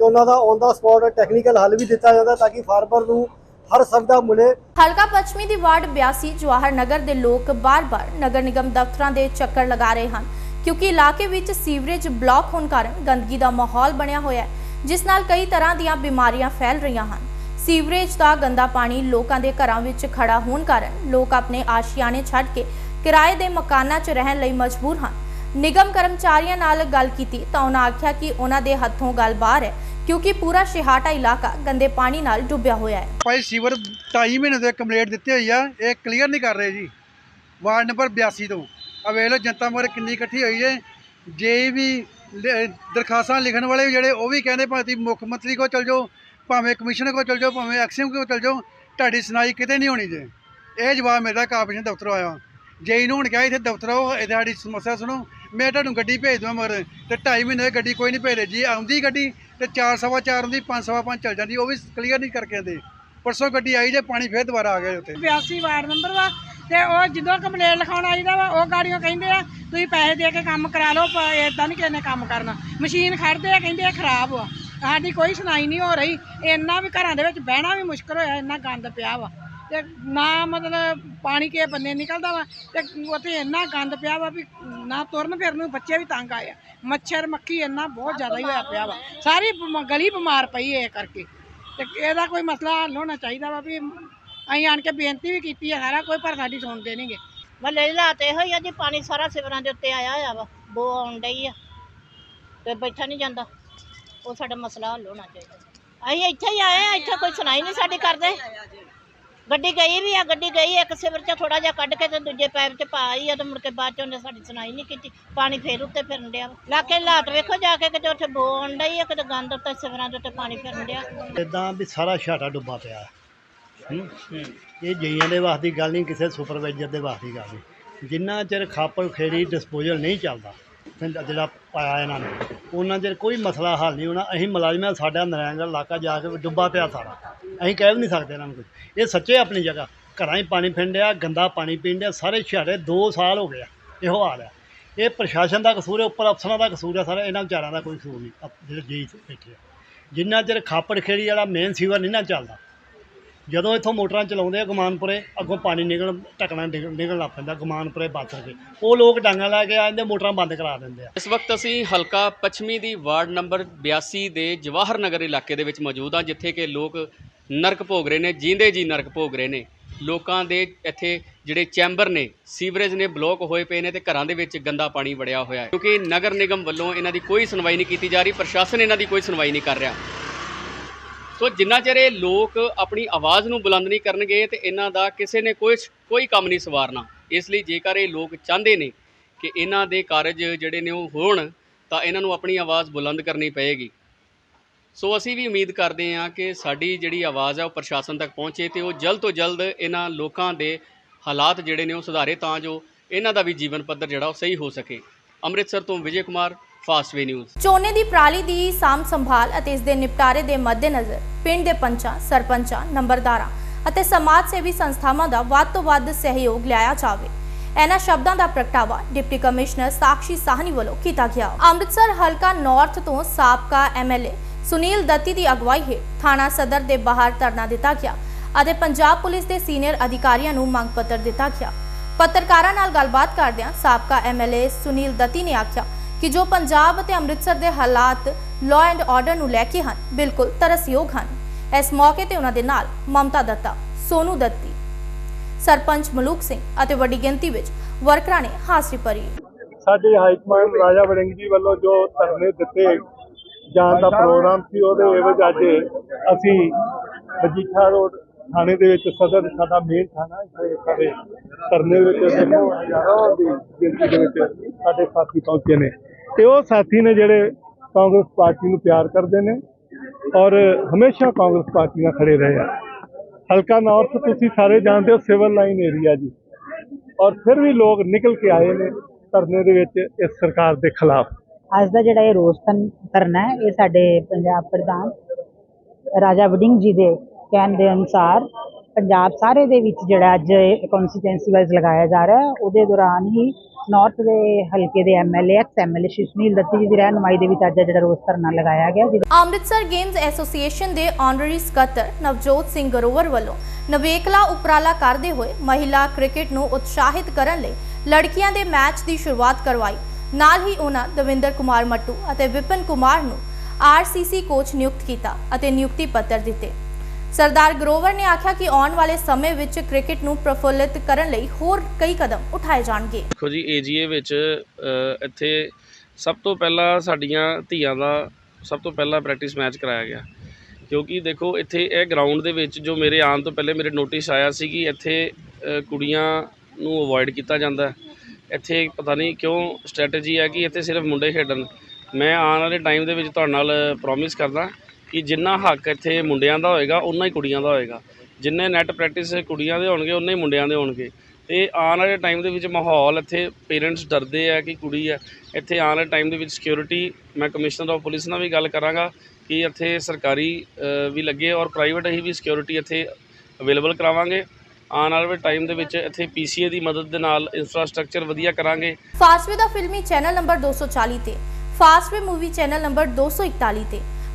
ਤੇ ਉਹਨਾਂ ਦਾ ਔਨ ਦਾ ਸਪੌਟ ਟੈਕਨੀਕਲ ਹੱਲ ਵੀ ਦਿੱਤਾ ਜਾਂਦਾ ਤਾਂ ਕਿ ਫਾਰਮਰ ਨੂੰ ਹਰ ਸੁਵਿਧਾ ਮਿਲੇ। ਹਲਕਾ ਪੱਛਮੀ ਦੀ ਵਾਰਡ 82 ਜਵਾਹਰ ਨਗਰ ਦੇ ਲੋਕ ਬਾਰ-ਬਾਰ ਨਗਰ ਨਿਗਮ ਦਫ਼ਤਰਾਂ ਦੇ ਚੱਕਰ ਲਗਾ ਰਹੇ ਹਨ, ਕਿਉਂਕਿ ਇਲਾਕੇ ਵਿੱਚ ਸੀਵਰੇਜ ਬਲਾਕ ਹੋਣ ਕਾਰਨ ਗੰਦਗੀ ਦਾ ਮਾਹੌਲ ਬਣਿਆ ਹੋਇਆ ਹੈ, ਜਿਸ ਨਾਲ ਕਈ ਤਰ੍ਹਾਂ ਦੀਆਂ ਬਿਮਾਰੀਆਂ ਫੈਲ ਰਹੀਆਂ ਹਨ। ਸੀਵਰੇਜ ਦਾ ਗੰਦਾ ਪਾਣੀ ਲੋਕਾਂ ਦੇ ਘਰਾਂ ਵਿੱਚ ਖੜਾ ਹੋਣ ਕਾਰਨ ਲੋਕ ਆਪਣੇ ਆਸ਼ਿਆਣੇ ਛੱਡ ਕੇ ਕਿਰਾਏ ਦੇ ਮਕਾਨਾਂ 'ਚ ਰਹਿਣ ਲਈ ਮਜਬੂਰ ਹਨ। ਨਿਗਮ ਕਰਮਚਾਰੀਆਂ ਨਾਲ ਗੱਲ ਕੀਤੀ ਤਾਂ ਉਹਨਾਂ ਆਖਿਆ ਕਿ ਉਹਨਾਂ ਦੇ ਹੱਥੋਂ ਗੱਲ ਬਾਹਰ ਹੈ, ਕਿਉਂਕਿ ਪੂਰਾ ਸ਼ਿਹਾਟਾ ਇਲਾਕਾ ਗੰਦੇ ਪਾਣੀ ਨਾਲ ਡੁੱਬਿਆ ਹੋਇਆ ਹੈ। ਭਾਈ ਸੀਵਰ 2.5 ਮਹੀਨੇ ਤੋਂ ਕੰਪਲੀਟ ਦਿੱਤੀ ਹੋਈ ਆ, ਇਹ ਕਲੀਅਰ ਨਹੀਂ ਕਰ ਰਹੇ ਜੀ। ਵਾਰਡ ਨੰਬਰ 82 ਤੋਂ। ਆ ਵੇਖ ਲਓ ਜਨਤਾ ਮੋਰੇ ਕਿੰਨੀ ਇਕੱਠੀ ਹੋਈ ਹੈ। ਜੇ ਵੀ ਦਰਖਾਸਤਾਂ ਲਿਖਣ ਵਾਲੇ ਵੀ ਜਿਹੜੇ, ਉਹ ਵੀ ਕਹਿੰਦੇ ਭਾਵੇਂ ਤੁਸੀਂ ਮੁੱਖ ਮੰਤਰੀ ਕੋਲ ਚਲ ਜਾਓ, ਭਾਵੇਂ ਕਮਿਸ਼ਨਰ ਕੋਲ ਚਲ ਜਾਓ, ਭਾਵੇਂ ਐਕਸੀਐਮ ਕੋਲ ਚਲ ਜਾਓ, ਤੁਹਾਡੀ ਸੁਣਾਈ ਕਿਤੇ ਨਹੀਂ ਹੋਣੀ ਜੇ। ਇਹ ਜਵਾਬ ਮੇਰਾ ਕਾਰਪੋਰੇਸ਼ਨ ਦਫ਼ਤਰ ਆਇਆ। ਜੇਈ ਨੂੰ ਹੁਣ ਕਿਹਾ ਇੱਥੇ ਦਫ਼ਤਰ ਆਓ ਇੱਥੇ ਸਾਡੀ ਸਮੱਸਿਆ ਸੁਣੋ। ਮੈਂ ਤੁਹਾਨੂੰ ਗੱਡੀ ਭੇਜ ਦਵਾਂ ਮਗਰ। ਤੇ 2.5 ਮਹੀਨੇ ਗੱਡੀ ਕੋਈ ਨਹੀਂ ਭੇਜ ਰਹੀ ਜੀ ਆਉਂਦੀ ਗੱਡੀ, ਤੇ 4 ਸਵਾ 4 ਹੁੰਦੀ 5 ਸਵਾ 5 ਚੱਲ ਜਾਂਦੀ, ਉਹ ਵੀ ਕਲੀਅਰ ਨਹੀਂ ਕਰਕੇ ਆਉਂਦੇ। ਪਰਸੋਂ ਗੱਡੀ ਆਈ ਜੇ, ਪਾਣੀ ਫੇਰ ਦੁਬਾਰਾ ਆ ਗਿਆ ਉੱਥੇ। 82 ਵਾਰਡ ਨੰਬਰ ਵਾ। ਤੇ ਉਹ ਜਦੋਂ ਕੰਪਲੇਂਟ ਲਿਖਾਉਣ ਆਈਦਾ ਵਾ, ਉਹ ਗਾੜੀਆਂ ਕਹਿੰਦੇ ਆ, ਤੁਸੀਂ ਪੈਸੇ ਦੇ ਕੇ ਕੰਮ ਕਰਾ ਲਓ ਇਦਾਂ ਨਹੀਂ ਕਿਸੇ ਨੇ ਕੰਮ ਕਰਨਾ। ਮਸ਼ੀਨ ਖੜਦੇ ਆ, ਕਹਿੰਦੇ ਆ ਖਰਾਬ ਵਾ। ਸਾਡੀ ਕੋਈ ਸੁਣਾਈ ਨਹੀਂ ਹੋ ਰਹੀ। ਇੰਨਾ ਵੀ ਘਰਾਂ ਦੇ ਵਿੱਚ ਬਹਿਣਾ ਵੀ ਮੁਸ਼ਕਲ ਹੋਇਆ, ਇੰਨਾ ਗੰਦ ਪਿਆ ਵਾ। ਤੇ ਨਾ ਮਤਲਬ ਪਾਣੀ ਕੇ ਬੰਨੇ ਨਿਕਲਦਾ ਵਾ ਤੇ ਉੱਥੇ ਇੰਨਾ ਗੰਦ ਪਿਆ ਵਾ ਵੀ ਨਾ ਤੁਰਨ ਫਿਰਨ ਨੂੰ ਬੱਚੇ ਵੀ ਤੰਗ ਆਏ ਆ। ਮੱਛਰ ਮੱਖੀ ਇੰਨਾ ਬਹੁਤ ਜ਼ਿਆਦਾ ਹੀ ਹੋਇਆ ਪਿਆ ਵਾ। ਸਾਰੀ ਬਿਮ- ਗਲੀ ਬਿਮਾਰ ਪਈ ਹੈ ਇਹ ਕਰਕੇ। ਤੇ ਇਹਦਾ ਕੋਈ ਮਸਲਾ ਹੱਲ ਹੋਣਾ ਚਾਹੀਦਾ ਵਾ ਵੀ ਅਸੀਂ ਆਣ ਕੇ ਬੇਨਤੀ ਵੀ ਕੀਤੀ ਹੈ ਸਾਰਾ ਕੋਈ, ਪਰ ਸਾਡੀ ਸੁਣਦੇ ਨਹੀਂਗੇ ਮਹੱਲੇ ਦੀ ਹਾਲਾਤ ਇਹੋ ਹੀ ਆ ਜੀ, ਪਾਣੀ ਸਾਰਾ ਸਿਵਰਾਂ ਦੇ ਉੱਤੇ ਆਇਆ ਹੋਇਆ ਵਾ। ਬੋ ਆਉਣ ਡਈ ਆ ਤੇ ਬੈਠਾ ਨਹੀਂ ਜਾਂਦਾ। ਉਹ ਸਾਡਾ ਮਸਲਾ ਹੱਲ ਹੋਣਾ ਚਾਹੀਦਾ। ਅਸੀਂ ਇੱਥੇ ਹੀ ਆਏ ਆ, ਇੱਥੇ ਕੋਈ ਸੁਣਾਈ ਨਹੀਂ ਸਾਡੀ ਕਰਦੇ। ਗੱਡੀ ਗਈ ਵੀ ਆ ਗੱਡੀ ਗਈ ਇੱਕ ਸਿਵਰ ਚ ਥੋੜਾ ਜਿਹਾ ਕੱਢ ਕੇ ਤੇ ਦੂਜੇ ਪੈਪ ਚ ਪਾ ਆਈ ਆ ਤੇ ਮੁੜ ਕੇ ਬਾਅਦ ਚ ਉਹਨੇ ਸਾਡੀ ਸੁਣਾਈ ਨਹੀਂ ਕੀਤੀ। ਪਾਣੀ ਫੇਰ ਉੱਤੇ ਫਿਰਨ ਡਿਆ ਲਾਕੇ ਹਾਲਾਤ ਵੇਖੋ ਜਾ ਕੇ ਕਿਤੇ ਉੱਥੇ ਬੋ ਆਉਣ ਡਈ ਆ ਕਿਤੇ ਗੰਦ ਉੱਤੇ ਸਿਵਰਾਂ ਦੇ ਉੱਤੇ ਪਾਣੀ ਫਿਰਨ ਡਿਆ। ਇਦਾਂ ਵੀ ਸਾਰਾ ਛਾਟਾ ਡੁੱਬਾ ਪਿਆ। ਹੂੰ? ਇਹ ਜਈਆਂ ਦੇ ਵਾਸਤੇ ਦੀ ਗੱਲ ਨਹੀਂ ਕਿਸੇ ਸੁਪਰਵਾਈਜ਼ਰ ਦੇ ਵਾਸਤੇ ਦੀ ਗੱਲ ਨਹੀਂ। ਜਿੰਨਾ ਚਿਰ ਖਾਪਰ ਖੇੜੀ ਡਿਸਪੋਜ਼ਲ ਨਹੀਂ ਚੱਲਦਾ ਪਿੰਡ ਜਿਹੜਾ ਪਾਇਆ ਇਹਨਾਂ ਨੇ। ਉਹਨਾਂ ਚਿਰ ਕੋਈ ਮਸਲਾ ਹੱਲ ਨਹੀਂ ਹੋਣਾ। ਅਸੀਂ ਮੁਲਾਜ਼ਮਾਂ ਸਾਡਾ ਨਰਾਇਣਗੜ੍ਹ ਇਲਾਕਾ ਜਾ ਕੇ ਡੁੱਬਾ ਪਿਆ ਸਾਰਾ। ਅਸੀਂ ਕਹਿ ਵੀ ਨਹੀਂ ਸਕਦੇ ਇਹਨਾਂ ਨੂੰ ਕੁਝ ਇਹ ਸੱਚੇ ਆਪਣੀ ਜਗ੍ਹਾ। ਘਰਾਂ 'ਚ ਪਾਣੀ ਫਿੰਡਿਆ ਗੰਦਾ ਪਾਣੀ ਪੀਂਦਿਆ ਸਾਰੇ ਛਾੜੇ 2 ਸਾਲ ਹੋ ਗਏ ਆ, ਇਹੋ ਹਾਲ ਹੈ ਇਹ ਪ੍ਰਸ਼ਾਸਨ ਦਾ ਕਸੂਰ ਹੈ, ਉੱਪਰ ਅਫਸਰਾਂ ਦਾ ਕਸੂਰ ਹੈ ਸਾਰਾ ਇਹਨਾਂ ਵਿਚਾਰਾਂ ਦਾ ਕੋਈ ਕਸੂਰ ਨਹੀਂ ਜਿਹੜੇ ਜੀ ਬੈਠੇ ਆ। ਜਿੰਨਾ ਚਿਰ ਖਾਪੜ ਖੇੜੀ ਵਾਲਾ ਮੇਨ ਸੀਵਰ ਨਹੀਂ ਨਾ ਚੱਲਦਾ ਜਦੋਂ ਇੱਥੋਂ ਮੋਟਰਾਂ ਚਲਾਉਂਦੇ ਆ ਗਮਾਨਪੁਰੇ, ਅੱਗੋਂ ਪਾਣੀ ਨਿਕਲ ਟਕਣਾ ਨਿਕਲ ਲੱਗ ਪੈਂਦਾ ਗਮਾਨਪੁਰੇ ਬਾਤਰ ਕੇ ਉਹ ਲੋਕ ਡਾਂਗਾ ਲੈ ਕੇ ਆ ਜਾਂਦੇ ਮੋਟਰਾਂ ਬੰਦ ਕਰਾ ਦਿੰਦੇ ਆ। ਇਸ ਵਕਤ ਅਸੀਂ ਹਲਕਾ ਪੱਛਮੀ ਦੀ ਵਾਰਡ ਨੰਬਰ 82 ਦੇ ਜਵਾਹਰ ਨਗਰ ਇਲਾਕੇ ਦੇ ਵਿੱਚ ਮੌਜੂਦ ਹਾਂ, ਜਿੱਥੇ ਕਿ ਲੋਕ ਨਰਕ ਭੋਗ ਰਹੇ ਨੇ ਜੀਂਦੇ ਜੀ ਨਰਕ ਭੋਗ ਰਹੇ ਨੇ। ਲੋਕਾਂ ਦੇ ਇੱਥੇ ਜਿਹੜੇ ਚੈਂਬਰ ਨੇ, ਸੀਵਰੇਜ ਨੇ ਬਲੌਕ ਹੋਏ ਪਏ ਨੇ ਤੇ ਘਰਾਂ ਦੇ ਵਿੱਚ ਗੰਦਾ ਪਾਣੀ ਵੜਿਆ ਹੋਇਆ ਹੈ। ਕਿਉਂਕਿ ਨਗਰ ਨਿਗਮ ਵੱਲੋਂ ਇਹਨਾਂ ਦੀ ਕੋਈ ਸੁਣਵਾਈ ਨਹੀਂ ਕੀਤੀ ਜਾ ਰਹੀ, ਪ੍ਰਸ਼ਾਸਨ ਇਹਨਾਂ ਦੀ ਕੋਈ ਸੁਣਵਾਈ ਨਹੀਂ ਕਰ ਰਿਹਾ। ਸੋ ਜਿੰਨਾ ਚਿਰ ਇਹ ਲੋਕ ਆਪਣੀ ਆਵਾਜ਼ ਨੂੰ ਬੁਲੰਦ ਨਹੀਂ ਕਰਨਗੇ ਤੇ ਇਹਨਾਂ ਦਾ ਕਿਸੇ ਨੇ ਕੋਈ ਕੋਈ ਕੰਮ ਨਹੀਂ ਸਵਾਰਨਾ। ਇਸ ਲਈ ਜੇਕਰ ਇਹ ਲੋਕ ਚਾਹੁੰਦੇ ਨੇ ਕਿ ਇਹਨਾਂ ਦੇ ਕਾਰਜ ਜਿਹੜੇ ਨੇ ਉਹ ਹੋਣ, ਤਾਂ ਇਹਨਾਂ ਨੂੰ ਆਪਣੀ ਆਵਾਜ਼ ਬੁਲੰਦ ਕਰਨੀ ਪਏਗੀ। ਸੋ ਅਸੀਂ ਵੀ ਉਮੀਦ ਕਰਦੇ ਹਾਂ ਕਿ ਸਾਡੀ ਜਿਹੜੀ ਆਵਾਜ਼ ਹੈ ਉਹ ਪ੍ਰਸ਼ਾਸਨ ਤੱਕ ਪਹੁੰਚੇ ਤੇ ਉਹ ਜਲਦ ਤੋਂ ਜਲਦ ਇਹਨਾਂ ਲੋਕਾਂ ਦੇ ਹਾਲਾਤ ਜਿਹੜੇ ਨੇ ਉਹ ਸੁਧਾਰੇ ਤਾਂ ਜੋ ਇਹਨਾਂ ਦਾ ਵੀ ਜੀਵਨ ਪੱਧਰ ਜਿਹੜਾ ਉਹ ਸਹੀ ਹੋ ਸਕੇ। ਅੰਮ੍ਰਿਤਸਰ ਤੋਂ ਵਿਜੇ ਕੁਮਾਰ ਫਾਸਟਵੇ ਨਿਊਜ਼। ਝੋਨੇ ਦੀ ਪਰਾਲੀ ਦੀ ਸਾਂਭ ਸੰਭਾਲ ਅਤੇ ਇਸ ਦੇ ਨਿਪਟਾਰੇ ਦੇ ਮੱਦੇਨਜ਼ਰ ਪਿੰਡ ਦੇ ਪੰਚਾਂ, ਸਰਪੰਚਾਂ, ਨੰਬਰਦਾਰਾਂ ਅਤੇ ਸਮਾਜ ਸੇਵੀ ਸੰਸਥਾਵਾਂ ਦਾ ਵੱਧ ਤੋਂ ਵੱਧ ਸਹਿਯੋਗ ਲਿਆਇਆ ਜਾਵੇ। ਇਹਨਾਂ ਸ਼ਬਦਾਂ ਦਾ ਪ੍ਰਗਟਾਵਾ ਡਿਪਟੀ ਕਮਿਸ਼ਨਰ ਸਾਕਸ਼ੀ ਸਾਹਨੀ ਵੱਲੋਂ ਕੀਤਾ ਗਿਆ। ਅੰਮ੍ਰਿਤਸਰ ਹਲਕਾ ਨਾਰਥ ਤੋਂ ਸਾਬਕਾ ਐਮਐਲਏ ਸੁਨੀਲ ਦੱਤੀ ਦੀ ਅਗਵਾਈ ਹੇਠ ਥਾਣਾ ਸਦਰ ਦੇ ਬਾਹਰ ਧਰਨਾ ਦਿੱਤਾ ਗਿਆ ਅਤੇ ਪੰਜਾਬ ਪੁਲਿਸ ਦੇ ਸੀਨੀਅਰ ਅਧਿਕਾਰੀਆਂ ਨੂੰ ਮੰਗ ਪੱਤਰ ਦਿੱਤਾ ਗਿਆ। ਪੱਤਰਕਾਰਾਂ ਨਾਲ ਗੱਲਬਾਤ ਕਰਦਿਆਂ ਸਾਬਕਾ ਐਮਐਲਏ ਸੁਨੀਲ ਦੱਤੀ ਨੇ ਆਖਿਆ ਕਿ ਜੋ ਪੰਜਾਬ ਅਤੇ ਅੰਮ੍ਰਿਤਸਰ ਦੇ ਹਾਲਾਤ ਲਾਅ ਐਂਡ ਆਰਡਰ ਨੂੰ ਲੈ ਕੇ ਹਨ, ਬਿਲਕੁਲ ਤਰਸਯੋਗ ਹਨ। ਇਸ ਮੌਕੇ ਤੇ ਉਹਨਾਂ ਦੇ ਨਾਲ ਮਮਤਾ ਦੱਤਾ, ਸੋਨੂ ਦੱਤੀ, ਸਰਪੰਚ ਮਲੂਕ ਸਿੰਘ ਅਤੇ ਵੱਡੀ ਗਿਣਤੀ ਵਿੱਚ ਵਰਕਰਾਂ ਨੇ ਹਾਜ਼ਰੀ ਭਰੀ। ਸਾਡੇ ਹਾਈ ਕਮਾਂਡ ਰਾਜਾ ਵੜਿੰਗ ਜੀ ਵੱਲੋਂ ਜੋ ਧਰਨੇ ਦਿੱਤੇ ਜਾਣ ਦਾ ਪ੍ਰੋਗਰਾਮ ਸੀ, ਉਹਦੇ ਐਵਜ ਅੱਜ ਅਸੀਂ ਮਜੀਠਾ ਰੋਡ ਥਾਣੇ ਦੇ ਵਿੱਚ ਸਦਰ ਸਾਡਾ ਮੇਨ ਥਾਣਾ ਇੱਥੇ ਸਾਡੇ ਧਰਨੇ ਵਿੱਚ ਦੇਖੋ, ਹਜ਼ਾਰਾਂ ਦੀ ਗਿਣਤੀ ਦੇ ਵਿੱਚ ਸਾਡੇ ਸਾਥੀ ਪਹੁੰਚੇ ਨੇ। ਤੇ ਉਹ ਸਾਥੀ ਨੇ ਜਿਹੜੇ ਕਾਂਗਰਸ ਪਾਰਟੀ ਨੂੰ ਪਿਆਰ ਕਰਦੇ ਨੇ ਔਰ ਹਮੇਸ਼ਾ ਕਾਂਗਰਸ ਪਾਰਟੀ ਨਾਲ ਖੜੇ ਰਹੇ ਆ। ਹਲਕਾ ਨਾਰਥ ਤੁਸੀਂ ਸਾਰੇ ਜਾਣਦੇ ਹੋ ਸਿਵਲ ਲਾਈਨ ਏਰੀਆ ਜੀ। ਔਰ ਫਿਰ ਵੀ ਲੋਕ ਨਿਕਲ ਕੇ ਆਏ ਨੇ ਧਰਨੇ ਦੇ ਵਿੱਚ ਇਸ ਸਰਕਾਰ ਦੇ ਖਿਲਾਫ। ਅੱਜ ਦਾ ਜਿਹੜਾ ਇਹ ਰੋਸ ਧਰਨਾ ਹੈ, ਇਹ ਸਾਡੇ ਪੰਜਾਬ ਪ੍ਰਧਾਨ ਰਾਜਾ ਵਡਿੰਗ ਜੀ ਦੇ ਕਹਿਣ ਦੇ ਅਨੁਸਾਰ ਪੰਜਾਬ ਸਾਰੇ ਦੇ ਵਿੱਚ ਜਿਹੜਾ ਅੱਜ ਕਨਸਟੀਟੈਂਸੀ ਵਾਈਜ਼ ਲਗਾਇਆ ਜਾ ਰਿਹਾ ਉਹਦੇ ਦੌਰਾਨ ਹੀ ਨਾਰਥ ਦੇ ਹਲਕੇ ਦੇ MLA ex MLA Shri Datti ji ਦੀ ਰਹਿਨੁਮਾਈ ਦੇ ਵਿੱਚ ਅੱਜ ਜਿਹੜਾ ਰੋਸ ਧਰਨਾ ਲਗਾਇਆ ਗਿਆ ਅੰਮ੍ਰਿਤਸਰ ਗੇਮਸ ਐਸੋਸੀਏਸ਼ਨ ਦੇ ਆਨਰਰੀ ਸਕੱਤਰ ਨਵਜੋਤ ਸਿੰਘ ਗਰੋਵਰ ਵੱਲੋਂ ਨਵੇਕਲਾ ਉਪਰਾਲਾ ਕਰਦੇ ਹੋਏ ਮਹਿਲਾ ਕ੍ਰਿਕਟ ਨੂੰ ਉਤਸ਼ਾਹਿਤ ਕਰਨ ਲਈ ਲੜਕੀਆਂ ਦੇ ਮੈਚ ਦੀ ਸ਼ੁਰੂਆਤ ਕਰਵਾਈ। ਨਾਲ ਹੀ ਉਹਨਾਂ ਦਵਿੰਦਰ ਕੁਮਾਰ ਮੱਟੂ ਅਤੇ ਵਿਪਨ ਕੁਮਾਰ ਨੂੰ ਆਰਸੀਸੀ ਕੋਚ ਨਿਯੁਕਤ ਕੀਤਾ ਅਤੇ ਨਿਯੁਕਤੀ ਪੱਤਰ ਦਿੱਤੇ। ਸਰਦਾਰ ਗਰੋਵਰ ਨੇ ਆਖਿਆ ਕਿ ਆਉਣ ਵਾਲੇ ਸਮੇਂ ਵਿੱਚ ਕ੍ਰਿਕਟ ਨੂੰ ਪ੍ਰਫੁੱਲਿਤ ਕਰਨ ਲਈ ਹੋਰ ਕਈ ਕਦਮ ਉਠਾਏ ਜਾਣਗੇ। ਦੇਖੋ ਜੀ ਏਜੀਏ ਵਿੱਚ ਅ, ਇੱਥੇ ਸਭ ਤੋਂ ਪਹਿਲਾਂ ਸਾਡੀਆਂ ਧੀਆਂ ਦਾ ਸਭ ਤੋਂ ਪਹਿਲਾਂ ਪ੍ਰੈਕਟਿਸ ਮੈਚ ਕਰਾਇਆ ਗਿਆ। ਕਿਉਂਕਿ ਦੇਖੋ ਇੱਥੇ ਇਹ ਗਰਾਊਂਡ ਦੇ ਵਿੱਚ ਜੋ ਮੇਰੇ ਆਉਣ ਤੋਂ ਪਹਿਲੇ ਮੇਰੇ ਨੋਟਿਸ ਆਇਆ ਸੀ ਕਿ ਇੱਥੇ ਅ, ਕੁੜੀਆਂ ਨੂੰ ਅਵੋਇਡ ਕੀਤਾ ਜਾਂਦਾ ਹੈ। ਇੱਥੇ ਪਤਾ ਨਹੀਂ ਕਿਉਂ ਸਟ੍ਰੈਟਜੀ ਹੈ ਕਿ ਇੱਥੇ ਸਿਰਫ ਮੁੰਡੇ ਖੇਡਣ। ਮੈਂ ਆਉਣ ਵਾਲੇ ਟਾਈਮ ਦੇ ਵਿੱਚ ਤੁਹਾਡੇ ਨਾਲ ਪ੍ਰੋਮਿਸ ਕਰਦਾ। ਕਿ ਜਿੰਨਾ ਹੱਕ ਇੱਥੇ ਮੁੰਡਿਆਂ ਦਾ ਹੋਏਗਾ ਉਨਾ ਹੀ ਕੁੜੀਆਂ ਦਾ ਹੋਏਗਾ। ਜਿੰਨੇ ਨੈਟ ਪ੍ਰੈਕਟਿਸ ਕੁੜੀਆਂ ਦੇ ਹੋਣਗੇ ਉਨੇ ਹੀ ਮੁੰਡਿਆਂ ਦੇ ਹੋਣਗੇ। ਤੇ ਆਉਣ ਵਾਲੇ ਟਾਈਮ ਦੇ ਵਿੱਚ ਮਾਹੌਲ ਇੱਥੇ ਪੇਰੈਂਟਸ ਡਰਦੇ ਆ ਕਿ ਕੁੜੀ ਹੈ ਇੱਥੇ ਆਉਣ ਵਾਲੇ ਟਾਈਮ ਦੇ ਵਿੱਚ ਸਿਕਿਉਰਿਟੀ ਮੈਂ ਕਮਿਸ਼ਨਰ ਆਫ ਪੁਲਿਸ ਨਾਲ ਵੀ ਗੱਲ ਕਰਾਂਗਾ ਕਿ ਇੱਥੇ ਸਰਕਾਰੀ ਵੀ ਲੱਗੇ ਔਰ ਪ੍ਰਾਈਵੇਟ ਹੀ ਵੀ ਸਿਕਿਉਰਿਟੀ ਇੱਥੇ ਅਵੇਲੇਬਲ ਕਰਾਵਾਂਗੇ। ਆਉਣ ਵਾਲੇ ਟਾਈਮ ਦੇ ਵਿੱਚ ਇੱਥੇ ਪੀਸੀਏ ਦੀ ਮਦਦ ਦੇ ਨਾਲ ਇਨਫਰਾਸਟ੍ਰਕਚਰ ਵਧੀਆ ਕਰਾਂਗੇ। ਫਾਸਟਵੇ ਦਾ ਫਿਲਮੀ ਚੈਨਲ ਨੰਬਰ 240 ਤੇ ਫਾਸਟਵੇ ਮੂਵੀ ਚੈਨਲ ਨੰਬਰ 241 ਤੇ।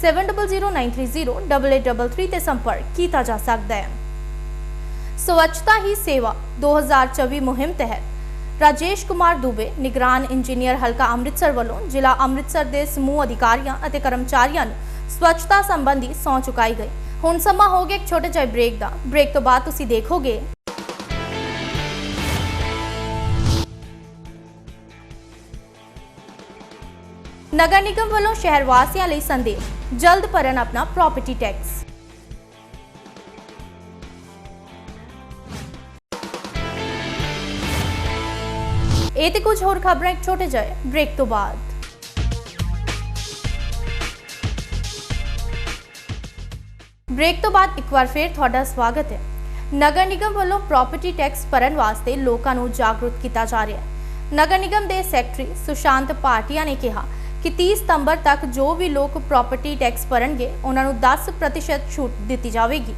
7009308833 ਤੇ ਸੰਪਰਕ ਕੀਤਾ ਜਾ ਸਕਦਾ ਹੈ। ਸਵੱਛਤਾ ਹੀ ਸੇਵਾ 2024 ਮੁਹਿੰਮ ਤਹਿਤ ਰਾਜੇਸ਼ ਕੁਮਾਰ ਦੁਬੇ, ਨਿਗਰਾਨ ਇੰਜੀਨੀਅਰ ਹਲਕਾ ਅੰਮ੍ਰਿਤਸਰ ਵੱਲੋਂ ਜ਼ਿਲ੍ਹਾ ਅੰਮ੍ਰਿਤਸਰ ਦੇ ਸਮੂਹ ਅਧਿਕਾਰੀਆਂ ਅਤੇ ਕਰਮਚਾਰੀਆਂ ਨੂੰ ਸਵੱਛਤਾ ਸੰਬੰਧੀ ਸਹੁੰ ਚੁਕਾਈ ਗਈ। ਹੁਣ ਸਮਾਂ ਹੋ ਗਿਆ ਇੱਕ ਛੋਟੇ ਜਿਹੇ ਬ੍ਰੇਕ ਦਾ। ਬ੍ਰੇਕ ਤੋਂ ਬਾਅਦ ਤੁਸੀਂ ਦੇਖੋਗੇ ਨਗਰ ਨਿਗਮ ਵੱਲੋਂ ਸ਼ਹਿਰ ਵਾਸੀਆਂ ਲਈ ਸੰਦੇਸ਼, ਜਲਦ ਭਰਨ ਆਪਣਾ ਪ੍ਰਾਪਰਟੀ ਟੈਕਸ ਇਹ ਤੇ ਕੁਝ ਹੋਰ ਖਬਰਾਂ, ਇੱਕ ਛੋਟੇ ਜਿਹੇ ਬ੍ਰੇਕ ਤੋਂ ਬਾਅਦ। ਬ੍ਰੇਕ ਤੋਂ ਬਾਅਦ ਇੱਕ ਵਾਰ ਫੇਰ ਤੁਹਾਡਾ ਸਵਾਗਤ ਹੈ। ਨਗਰ ਨਿਗਮ ਵੱਲੋਂ ਪ੍ਰਾਪਰਟੀ ਟੈਕਸ ਭਰਨ ਵਾਸਤੇ ਲੋਕਾਂ ਨੂੰ ਜਾਗਰੂਕ ਕੀਤਾ ਜਾ ਰਿਹਾ ਹੈ। ਨਗਰ ਨਿਗਮ ਦੇ ਸੈਕਟਰੀ ਸੁਸ਼ਾਂਤ ਭਾਟੀਆ ਨੇ ਕਿਹਾ ਕਿ 30 ਸਤੰਬਰ ਤੱਕ ਜੋ ਵੀ ਲੋਕ ਪ੍ਰਾਪਰਟੀ ਟੈਕਸ ਭਰਨਗੇ, ਉਹਨਾਂ ਨੂੰ 10% ਛੂਟ ਦਿੱਤੀ ਜਾਵੇਗੀ।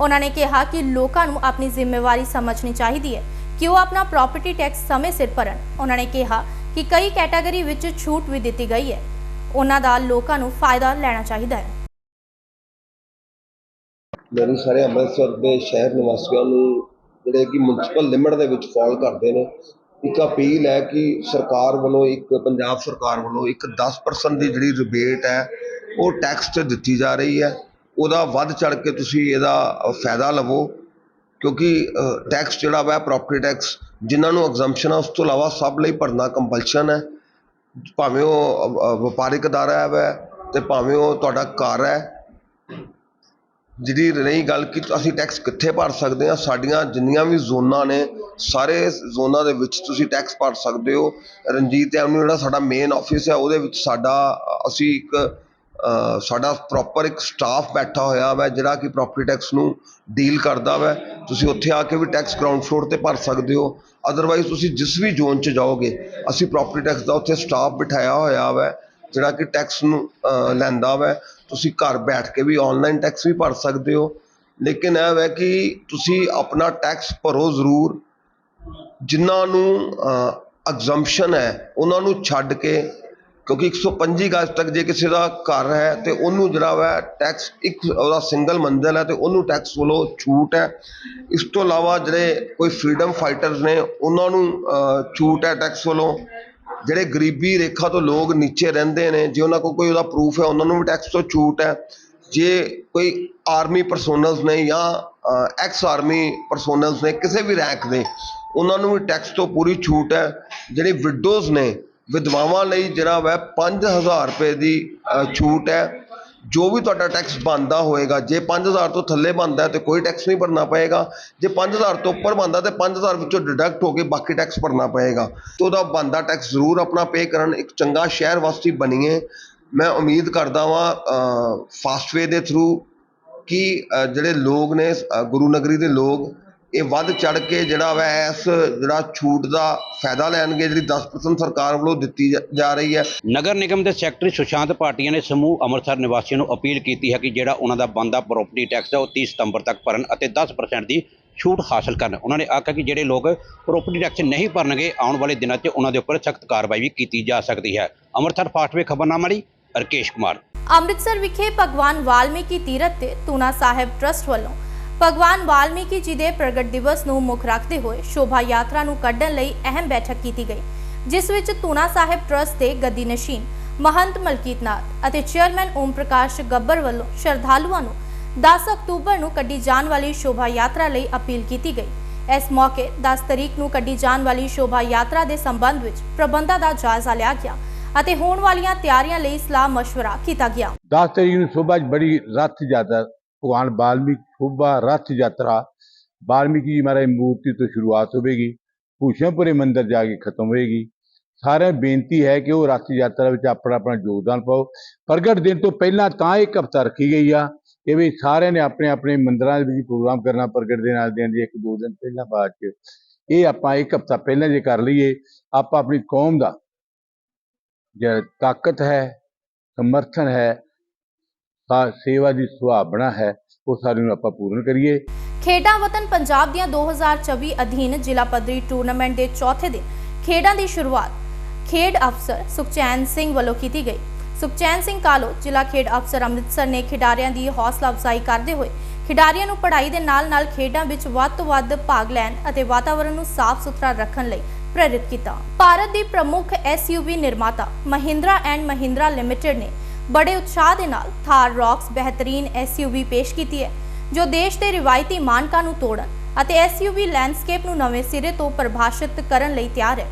ਉਹਨਾਂ ਨੇ ਕਿਹਾ ਕਿ ਲੋਕਾਂ ਨੂੰ ਆਪਣੀ ਜ਼ਿੰਮੇਵਾਰੀ ਸਮਝਣੀ ਚਾਹੀਦੀ ਹੈ ਕਿ ਉਹ ਆਪਣਾ ਪ੍ਰਾਪਰਟੀ ਟੈਕਸ ਸਮੇਂ ਸਿਰ ਭਰਨ। ਉਹਨਾਂ ਨੇ ਕਿਹਾ ਕਿ ਕਈ ਕੈਟਾਗਰੀ ਵਿੱਚ ਛੂਟ ਵੀ ਦਿੱਤੀ ਗਈ ਹੈ। ਉਹਨਾਂ ਦਾ ਲੋਕਾਂ ਨੂੰ ਫਾਇਦਾ ਲੈਣਾ ਚਾਹੀਦਾ ਹੈ। ਮੇਰੀ ਸਾਰੇ ਅੰਮ੍ਰਿਤਸਰ ਦੇ ਸ਼ਹਿਰ ਨਿਵਾਸੀਆਂ ਨੂੰ ਜਿਹੜੇ ਕਿ ਮਿਊਨਿਸਪਲ ਲਿਮਟ ਦੇ ਵਿੱਚ ਫਾਲ ਕਰਦੇ ਨੇ ਇੱਕ ਅਪੀਲ ਹੈ ਕਿ ਸਰਕਾਰ ਵੱਲੋਂ ਇੱਕ, ਪੰਜਾਬ ਸਰਕਾਰ ਵੱਲੋਂ ਇੱਕ 10% ਦੀ ਜਿਹੜੀ ਰਿਬੇਟ ਹੈ, ਉਹ ਟੈਕਸ ਤੇ ਦਿੱਤੀ ਜਾ ਰਹੀ ਹੈ। ਉਹਦਾ ਵੱਧ ਚੜ ਕੇ ਤੁਸੀਂ ਇਹਦਾ ਫਾਇਦਾ ਲਵੋ, ਕਿਉਂਕਿ ਟੈਕਸ ਜਿਹੜਾ ਵਾ ਪ੍ਰਾਪਰਟੀ ਟੈਕਸ ਜਿਨ੍ਹਾਂ ਨੂੰ ਐਗਜੰਪਸ਼ਨ ਹੈ ਉਸ ਤੋਂ ਇਲਾਵਾ ਸਭ ਲਈ ਭਰਨਾ ਕੰਪਲਸ਼ਨ ਹੈ। ਭਾਵੇਂ ਉਹ ਵਪਾਰਿਕ ਅਦਾਰਾ ਹੈ ਵਾ ਤੇ ਭਾਵੇਂ ਉਹ ਤੁਹਾਡਾ ਘਰ ਹੈ ਜਿਹੜੀ ਰਹੀ ਗੱਲ ਕਿ ਅਸੀਂ ਟੈਕਸ ਕਿੱਥੇ ਭਰ ਸਕਦੇ ਹਾਂ? ਸਾਡੀਆਂ ਜਿੰਨੀਆਂ ਵੀ ਜ਼ੋਨਾਂ ਨੇ, ਸਾਰੇ ਜ਼ੋਨਾਂ ਦੇ ਵਿੱਚ ਤੁਸੀਂ ਟੈਕਸ ਭਰ ਸਕਦੇ ਹੋ। ਰਣਜੀਤ ਐਵਨਿਊ ਜਿਹੜਾ ਸਾਡਾ ਮੇਨ ਆਫਿਸ ਹੈ, ਉਹਦੇ ਵਿੱਚ ਸਾਡਾ, ਅਸੀਂ ਇੱਕ ਸਾਡਾ ਪ੍ਰੋਪਰ ਇੱਕ ਸਟਾਫ ਬੈਠਾ ਹੋਇਆ ਵਾ, ਜਿਹੜਾ ਕਿ ਪ੍ਰੋਪਰਟੀ ਟੈਕਸ ਨੂੰ ਡੀਲ ਕਰਦਾ ਵਾ। ਤੁਸੀਂ ਉੱਥੇ ਆ ਕੇ ਵੀ ਟੈਕਸ ਗਰਾਊਂਡ ਫਲੋਰ ਤੇ ਭਰ ਸਕਦੇ ਹੋ। ਅਦਰਵਾਈਜ਼ ਤੁਸੀਂ ਜਿਸ ਵੀ ਜ਼ੋਨ 'ਚ ਜਾਓਗੇ, ਅਸੀਂ ਪ੍ਰੋਪਰਟੀ ਟੈਕਸ ਦਾ ਉੱਥੇ ਸਟਾਫ ਬਿਠਾਇਆ ਹੋਇਆ ਵਾ, ਜਿਹੜਾ ਕਿ ਟੈਕਸ ਨੂੰ ਲੈਂਦਾ ਵਾ। ਤੁਸੀਂ ਘਰ ਬੈਠ ਕੇ ਵੀ ਆਨਲਾਈਨ ਟੈਕਸ ਵੀ ਭਰ ਸਕਦੇ ਹੋ। ਲੇਕਿਨ ਇਹ ਹੈ ਕਿ ਤੁਸੀਂ ਆਪਣਾ ਟੈਕਸ ਭਰੋ ਜ਼ਰੂਰ। ਜਿਨ੍ਹਾਂ ਨੂੰ ਐਗਜ਼ੰਪਸ਼ਨ ਹੈ, ਉਹਨਾਂ ਨੂੰ ਛੱਡ ਕੇ, ਕਿਉਂਕਿ 125 ਗਜ ਤੱਕ ਜੇ ਕਿਸੇ ਦਾ ਘਰ ਹੈ, ਤੇ ਉਹਨੂੰ ਜਿਹੜਾ ਵਾ ਟੈਕਸ ਇੱਕ ਉਹਦਾ ਸਿੰਗਲ ਮੰਜ਼ਿਲ ਹੈ ਅਤੇ ਉਹਨੂੰ ਟੈਕਸ ਵੱਲੋਂ ਛੂਟ ਹੈ। ਇਸ ਤੋਂ ਇਲਾਵਾ ਜਿਹੜੇ ਕੋਈ ਫਰੀਡਮ ਫਾਈਟਰਸ ਨੇ, ਉਹਨਾਂ ਨੂੰ ਛੂਟ ਹੈ ਟੈਕਸ ਵੱਲੋਂ। ਜਿਹੜੇ ਗਰੀਬੀ ਰੇਖਾ ਤੋਂ ਲੋਕ ਨੀਚੇ ਰਹਿੰਦੇ ਨੇ, ਜੇ ਉਹਨਾਂ ਕੋਲ ਕੋਈ ਉਹਦਾ ਪ੍ਰੂਫ ਹੈ, ਉਹਨਾਂ ਨੂੰ ਵੀ ਟੈਕਸ ਤੋਂ ਛੂਟ ਹੈ। ਜੇ ਕੋਈ ਆਰਮੀ ਪਰਸੋਨਲਸ ਨੇ ਜਾਂ ਐਕਸ ਆਰਮੀ ਪਰਸੋਨਲਸ ਨੇ, ਕਿਸੇ ਵੀ ਰੈਂਕ ਦੇ, ਉਹਨਾਂ ਨੂੰ ਵੀ ਟੈਕਸ ਤੋਂ ਪੂਰੀ ਛੂਟ ਹੈ। ਜਿਹੜੇ ਵਿਡੋਜ਼ ਨੇ, ਵਿਧਵਾਵਾਂ ਲਈ ਜਿਹੜਾ ਵਾ 5000 ਰੁਪਏ ਦੀ ਛੂਟ ਹੈ। ਜੋ ਵੀ ਤੁਹਾਡਾ ਟੈਕਸ ਬਣਦਾ ਹੋਏਗਾ, ਜੇ 5000 ਤੋਂ ਥੱਲੇ ਬਣਦਾ ਹੈ ਤੇ ਕੋਈ ਟੈਕਸ ਨਹੀਂ ਭਰਨਾ ਪਏਗਾ। ਜੇ 5000 ਤੋਂ ਉੱਪਰ ਬਣਦਾ ਤੇ 5000 ਵਿੱਚੋਂ ਡਿਡਕਟ ਹੋ ਕੇ ਬਾਕੀ ਟੈਕਸ ਭਰਨਾ ਪਏਗਾ। ਤੇ ਉਹਦਾ ਬਣਦਾ ਟੈਕਸ ਜ਼ਰੂਰ ਆਪਣਾ ਪੇ ਕਰਨ। ਇੱਕ ਚੰਗਾ ਸ਼ਹਿਰ ਵਾਸੀ ਬਣੀਏ। ਮੈਂ ਉਮੀਦ ਕਰਦਾ ਵਾਂ ਫਾਸਟਵੇ ਦੇ ਥਰੂ ਕਿ ਜਿਹੜੇ ਲੋਕ ਨੇ ਗੁਰੂ ਨਗਰੀ ਦੇ ਲੋਕ ਇਹ ਵੱਧ ਚੜ ਕੇ ਜਿਹੜਾ ਵਾ ਇਸ ਜਿਹੜਾ ਛੂਟ ਦਾ ਫਾਇਦਾ ਲੈਣਗੇ ਜਿਹੜੀ 10% ਸਰਕਾਰ ਵੱਲੋਂ ਦਿੱਤੀ ਜਾ- ਜਾ ਰਹੀ ਹੈ। ਨਗਰ ਨਿਗਮ ਦੇ ਸੈਕਟਰੀ ਸੁਸ਼ਾਂਤ ਭਾਟੀਆ ਨੇ ਸਮੂਹ ਅੰਮ੍ਰਿਤਸਰ ਨਿਵਾਸੀਆਂ ਨੂੰ ਅਪੀਲ ਕੀਤੀ ਹੈ ਕਿ ਜਿਹੜਾ ਉਹਨਾਂ ਦਾ ਬੰਦਾ ਪ੍ਰਾਪਰਟੀ ਟੈਕਸ ਹੈ ਉਹ 30 ਸਤੰਬਰ ਤੱਕ ਭਰਨ ਅਤੇ 10% ਦੀ ਛੂਟ ਹਾਸਲ ਕਰਨ। ਉਹਨਾਂ ਨੇ ਆਖਿਆ ਕਿ ਜਿਹੜੇ ਲੋਕ ਪ੍ਰਾਪਰਟੀ ਟੈਕਸ ਨਹੀਂ ਭਰਨਗੇ ਆਉਣ ਵਾਲੇ ਦਿਨਾਂ 'ਚ ਉਹਨਾਂ ਦੇ ਉੱਪਰ ਸਖਤ ਕਾਰਵਾਈ ਵੀ ਕੀਤੀ ਜਾ ਸਕਦੀ ਹੈ। ਅੰਮ੍ਰਿਤਸਰ ਫਾਸਟਵੇ ਖਬਰਨਾਮਾ ਲਈ ਰਕੇਸ਼ ਕੁਮਾਰ। ਅੰਮ੍ਰਿਤਸਰ ਵਿਖੇ ਭਗਵਾਨ ਵਾਲਮੀਕੀ ਤੀਰਥ ਤੇ ਤੂਨਾ ਸਾਹਿਬ ਟਰਸਟ ਵੱਲੋਂ ਭਗਵਾਨ ਵਾਲਮੀਕੀ ਜੀ ਦੇ ਪ੍ਰਗਟ ਦਿਵਸ ਨੂੰ ਮੁੱਖ ਰੱਖਦੇ ਹੋਏ ਸ਼ੋਭਾ ਯਾਤਰਾ ਨੂੰ ਕੱਢਣ ਲਈ ਅਹਿਮ ਬੈਠਕ ਕੀਤੀ ਗਈ, ਜਿਸ ਵਿੱਚ ਤੂਨਾ ਸਾਹਿਬ ਟਰਸਟ ਦੇ ਗੱਦੀ ਨਸ਼ੀਨ, ਮਹੰਤ ਮਲਕੀਤ ਨਾਥ ਅਤੇ ਚੇਅਰਮੈਨ ਓਮ ਪ੍ਰਕਾਸ਼ ਗੱਬਰ ਵੱਲੋਂ ਸ਼ਰਧਾਲੂਆਂ ਨੂੰ 10 ਅਕਤੂਬਰ ਨੂੰ ਕੱਢੀ ਜਾਣ ਵਾਲੀ ਸ਼ੋਭਾ ਯਾਤਰਾ ਲਈ ਅਪੀਲ ਕੀਤੀ ਗਈ। ਇਸ ਮੌਕੇ 10 ਤਰੀਕ ਨੂੰ ਕੱਢੀ ਜਾਣ ਵਾਲੀ ਸ਼ੋਭਾ ਯਾਤਰਾ ਦੇ ਸੰਬੰਧ ਵਿੱਚ ਪ੍ਰਬੰਧਾਂ ਦਾ ਜਾਇਜ਼ਾ ਲਿਆ ਗਿਆ ਅਤੇ ਹੋਣ ਵਾਲੀਆਂ ਤਿਆਰੀਆਂ ਲਈ ਸਲਾਹ ਮਸ਼ਵਰਾ ਕੀਤਾ ਗਿਆ। 10 ਤਰੀਕ ਨੂੰ ਸਵੇਰ ਬੜੀ ਰੱਥ ਯਾਤਰਾ ਭਗਵਾਨ ਵਾਲਮੀਕ ਸ਼ੋਭਾ ਰਥ ਯਾਤਰਾ ਵਾਲਮੀਕੀ ਜੀ ਮਹਾਰਾਜ ਮੂਰਤੀ ਤੋਂ ਸ਼ੁਰੂਆਤ ਹੋਵੇਗੀ, ਭੂਸ਼ਣਪੁਰੇ ਮੰਦਿਰ ਜਾ ਕੇ ਖਤਮ ਹੋਏਗੀ। ਸਾਰਿਆਂ ਨੂੰ ਬੇਨਤੀ ਹੈ ਕਿ ਉਹ ਰੱਥ ਯਾਤਰਾ ਵਿੱਚ ਆਪਣਾ ਆਪਣਾ ਯੋਗਦਾਨ ਪਾਓ। ਪ੍ਰਗਟ ਦਿਨ ਤੋਂ ਪਹਿਲਾਂ ਤਾਂ ਇੱਕ ਹਫ਼ਤਾ ਰੱਖੀ ਗਈ ਆ, ਇਹ ਵੀ ਸਾਰਿਆਂ ਨੇ ਆਪਣੇ ਆਪਣੇ ਮੰਦਰਾਂ ਦੇ ਵਿੱਚ ਪ੍ਰੋਗਰਾਮ ਕਰਨਾ, ਪ੍ਰਗਟ ਦਿਨ ਵਾਲੇ ਦਿਨ ਦੀ ਇੱਕ ਦੋ ਦਿਨ ਪਹਿਲਾਂ ਬਾਅਦ ਚ। ਇਹ ਆਪਾਂ ਇੱਕ ਹਫ਼ਤਾ ਪਹਿਲਾਂ ਜੇ ਕਰ ਲਈਏ, ਆਪਾਂ ਆਪਣੀ ਕੌਮ ਦਾ ਜਿਹੜਾ ਤਾਕਤ ਹੈ, ਸਮਰਥਨ ਹੈ ਸੇਵਾ ਦੀ ਸੁਭਾਵਨਾ ਹੈ, ਉਹ ਸਾਰੀ ਨੂੰ ਆਪਾਂ ਪੂਰਨ ਕਰੀਏ। ਖੇਡਾਂ ਵਤਨ ਪੰਜਾਬ ਦੀਆਂ 2024 ਅਧੀਨ ਜ਼ਿਲ੍ਹਾ ਪੱਧਰੀ ਟੂਰਨਾਮੈਂਟ ਦੇ ਚੌਥੇ ਦਿਨ ਖੇਡਾਂ ਦੀ ਸ਼ੁਰੂਆਤ ਖੇਡ ਅਫਸਰ ਸੁਖਚੈਨ ਸਿੰਘ ਵੱਲੋਂ ਕੀਤੀ ਗਈ। ਸੁਖਚੈਨ ਸਿੰਘ ਕਾਲੋ ਜ਼ਿਲ੍ਹਾ ਖੇਡ ਅਫਸਰ ਅੰਮ੍ਰਿਤਸਰ ਨੇ ਖਿਡਾਰੀਆਂ ਦੀ ਹੌਸਲਾ ਅਫਜ਼ਾਈ ਕਰਦੇ ਹੋਏ ਖਿਡਾਰੀਆਂ ਨੂੰ ਪੜ੍ਹਾਈ ਦੇ ਨਾਲ-ਨਾਲ ਖੇਡਾਂ ਵਿੱਚ ਵੱਧ ਤੋਂ ਵੱਧ ਭਾਗ ਲੈਣ ਅਤੇ ਵਾਤਾਵਰਣ ਨੂੰ ਸਾਫ਼ ਸੁਥਰਾ ਰੱਖਣ ਲਈ ਪ੍ਰੇਰਿਤ ਕੀਤਾ। ਭਾਰਤ ਦੀ ਪ੍ਰਮੁੱਖ ਐਸਯੂਵੀ ਨਿਰਮਾਤਾ ਮਹਿੰਦਰਾ ਐਂਡ ਮਹਿੰਦਰਾ ਲਿਮਟਿਡ ਨੇ ਬੜੇ ਉਤਸ਼ਾਹ ਦੇ ਨਾਲ ਥਾਰ ਰੌਕਸ ਬਿਹਤਰੀਨ ਐਸਯੂਵੀ ਪੇਸ਼ ਕੀਤੀ ਹੈ, ਜੋ ਦੇਸ਼ ਦੇ ਰਿਵਾਇਤੀ ਮਾਨਕਾਂ ਨੂੰ ਤੋੜਨ ਅਤੇ ਐਸਯੂਵੀ ਲੈਂਡਸਕੇਪ ਨੂੰ ਨਵੇਂ ਸਿਰੇ ਤੋਂ ਪਰਿਭਾਸ਼ਿਤ ਕਰਨ ਲਈ ਤਿਆਰ ਹੈ।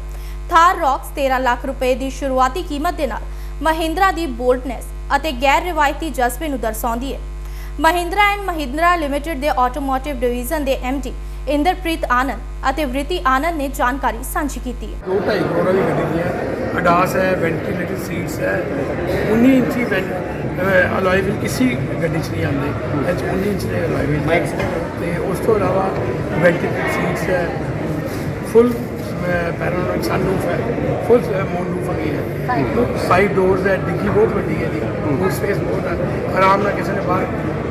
ਥਾਰ ਰੌਕਸ 13 ਲੱਖ ਰੁਪਏ ਦੀ ਸ਼ੁਰੂਆਤੀ ਕੀਮਤ ਦੇ ਨਾਲ ਮਹਿੰਦਰਾ ਦੀ ਬੋਲਡਨੈਸ ਅਤੇ ਗੈਰ ਰਿਵਾਇਤੀ ਜਜ਼ਬੇ ਨੂੰ ਦਰਸਾਉਂਦੀ ਹੈ। ਮਹਿੰਦਰਾ ਐਂਡ ਮਹਿੰਦਰਾ ਲਿਮਟਿਡ ਦੇ ਆਟੋਮੋਟਿਵ ਡਿਵੀਜ਼ਨ ਦੇ ਐਮਡੀ ਇੰਦਰਪ੍ਰੀਤ ਆਨੰਦ ਅਤੇ ਵ੍ਰਿਤੀ ਆਨੰਦ ਨੇ ਜਾਣਕਾਰੀ ਸਾਂਝੀ ਕੀਤੀ ਦੋ ਢਾਈ ਕਰੋੜ ਵਾਲੀ ਗੱਡੀ ਦੀਆਂ ਅਡਾਸ ਹੈ ਵੈਂਟੀਲੇਟਡ ਸੀਟਸ ਹੈ 19 ਇੰਚੀ ਅਲੋਏ ਵੀ ਕਿਸੇ ਗੱਡੀ 'ਚ ਨਹੀਂ ਆਉਂਦੇ। ਇਹ 19 ਇੰਚ ਦੇ ਅਲੋਏ ਵੀ ਤੇ ਉਸ ਤੋਂ ਇਲਾਵਾ ਵੈਂਟੀਲੇਟਡ ਸੀਟਸ ਹੈ। ਫੁੱਲ ਪੈਰਾਨੋਇਕ ਸਨਰੂਫ ਹੈ। ਫੁੱਲ ਮੂਨਰੂਫ ਹੈਗੀ ਹੈ। ਸਾਈਡ ਡੋਰਸ ਹੈ। ਡਿੱਗੀ ਬਹੁਤ ਵੱਡੀ ਹੈ ਦੀ ਸਪੇਸ ਬਹੁਤ ਹੈ। ਆਰਾਮ ਨਾਲ ਕਿਸੇ ਨੇ ਬਾਹਰ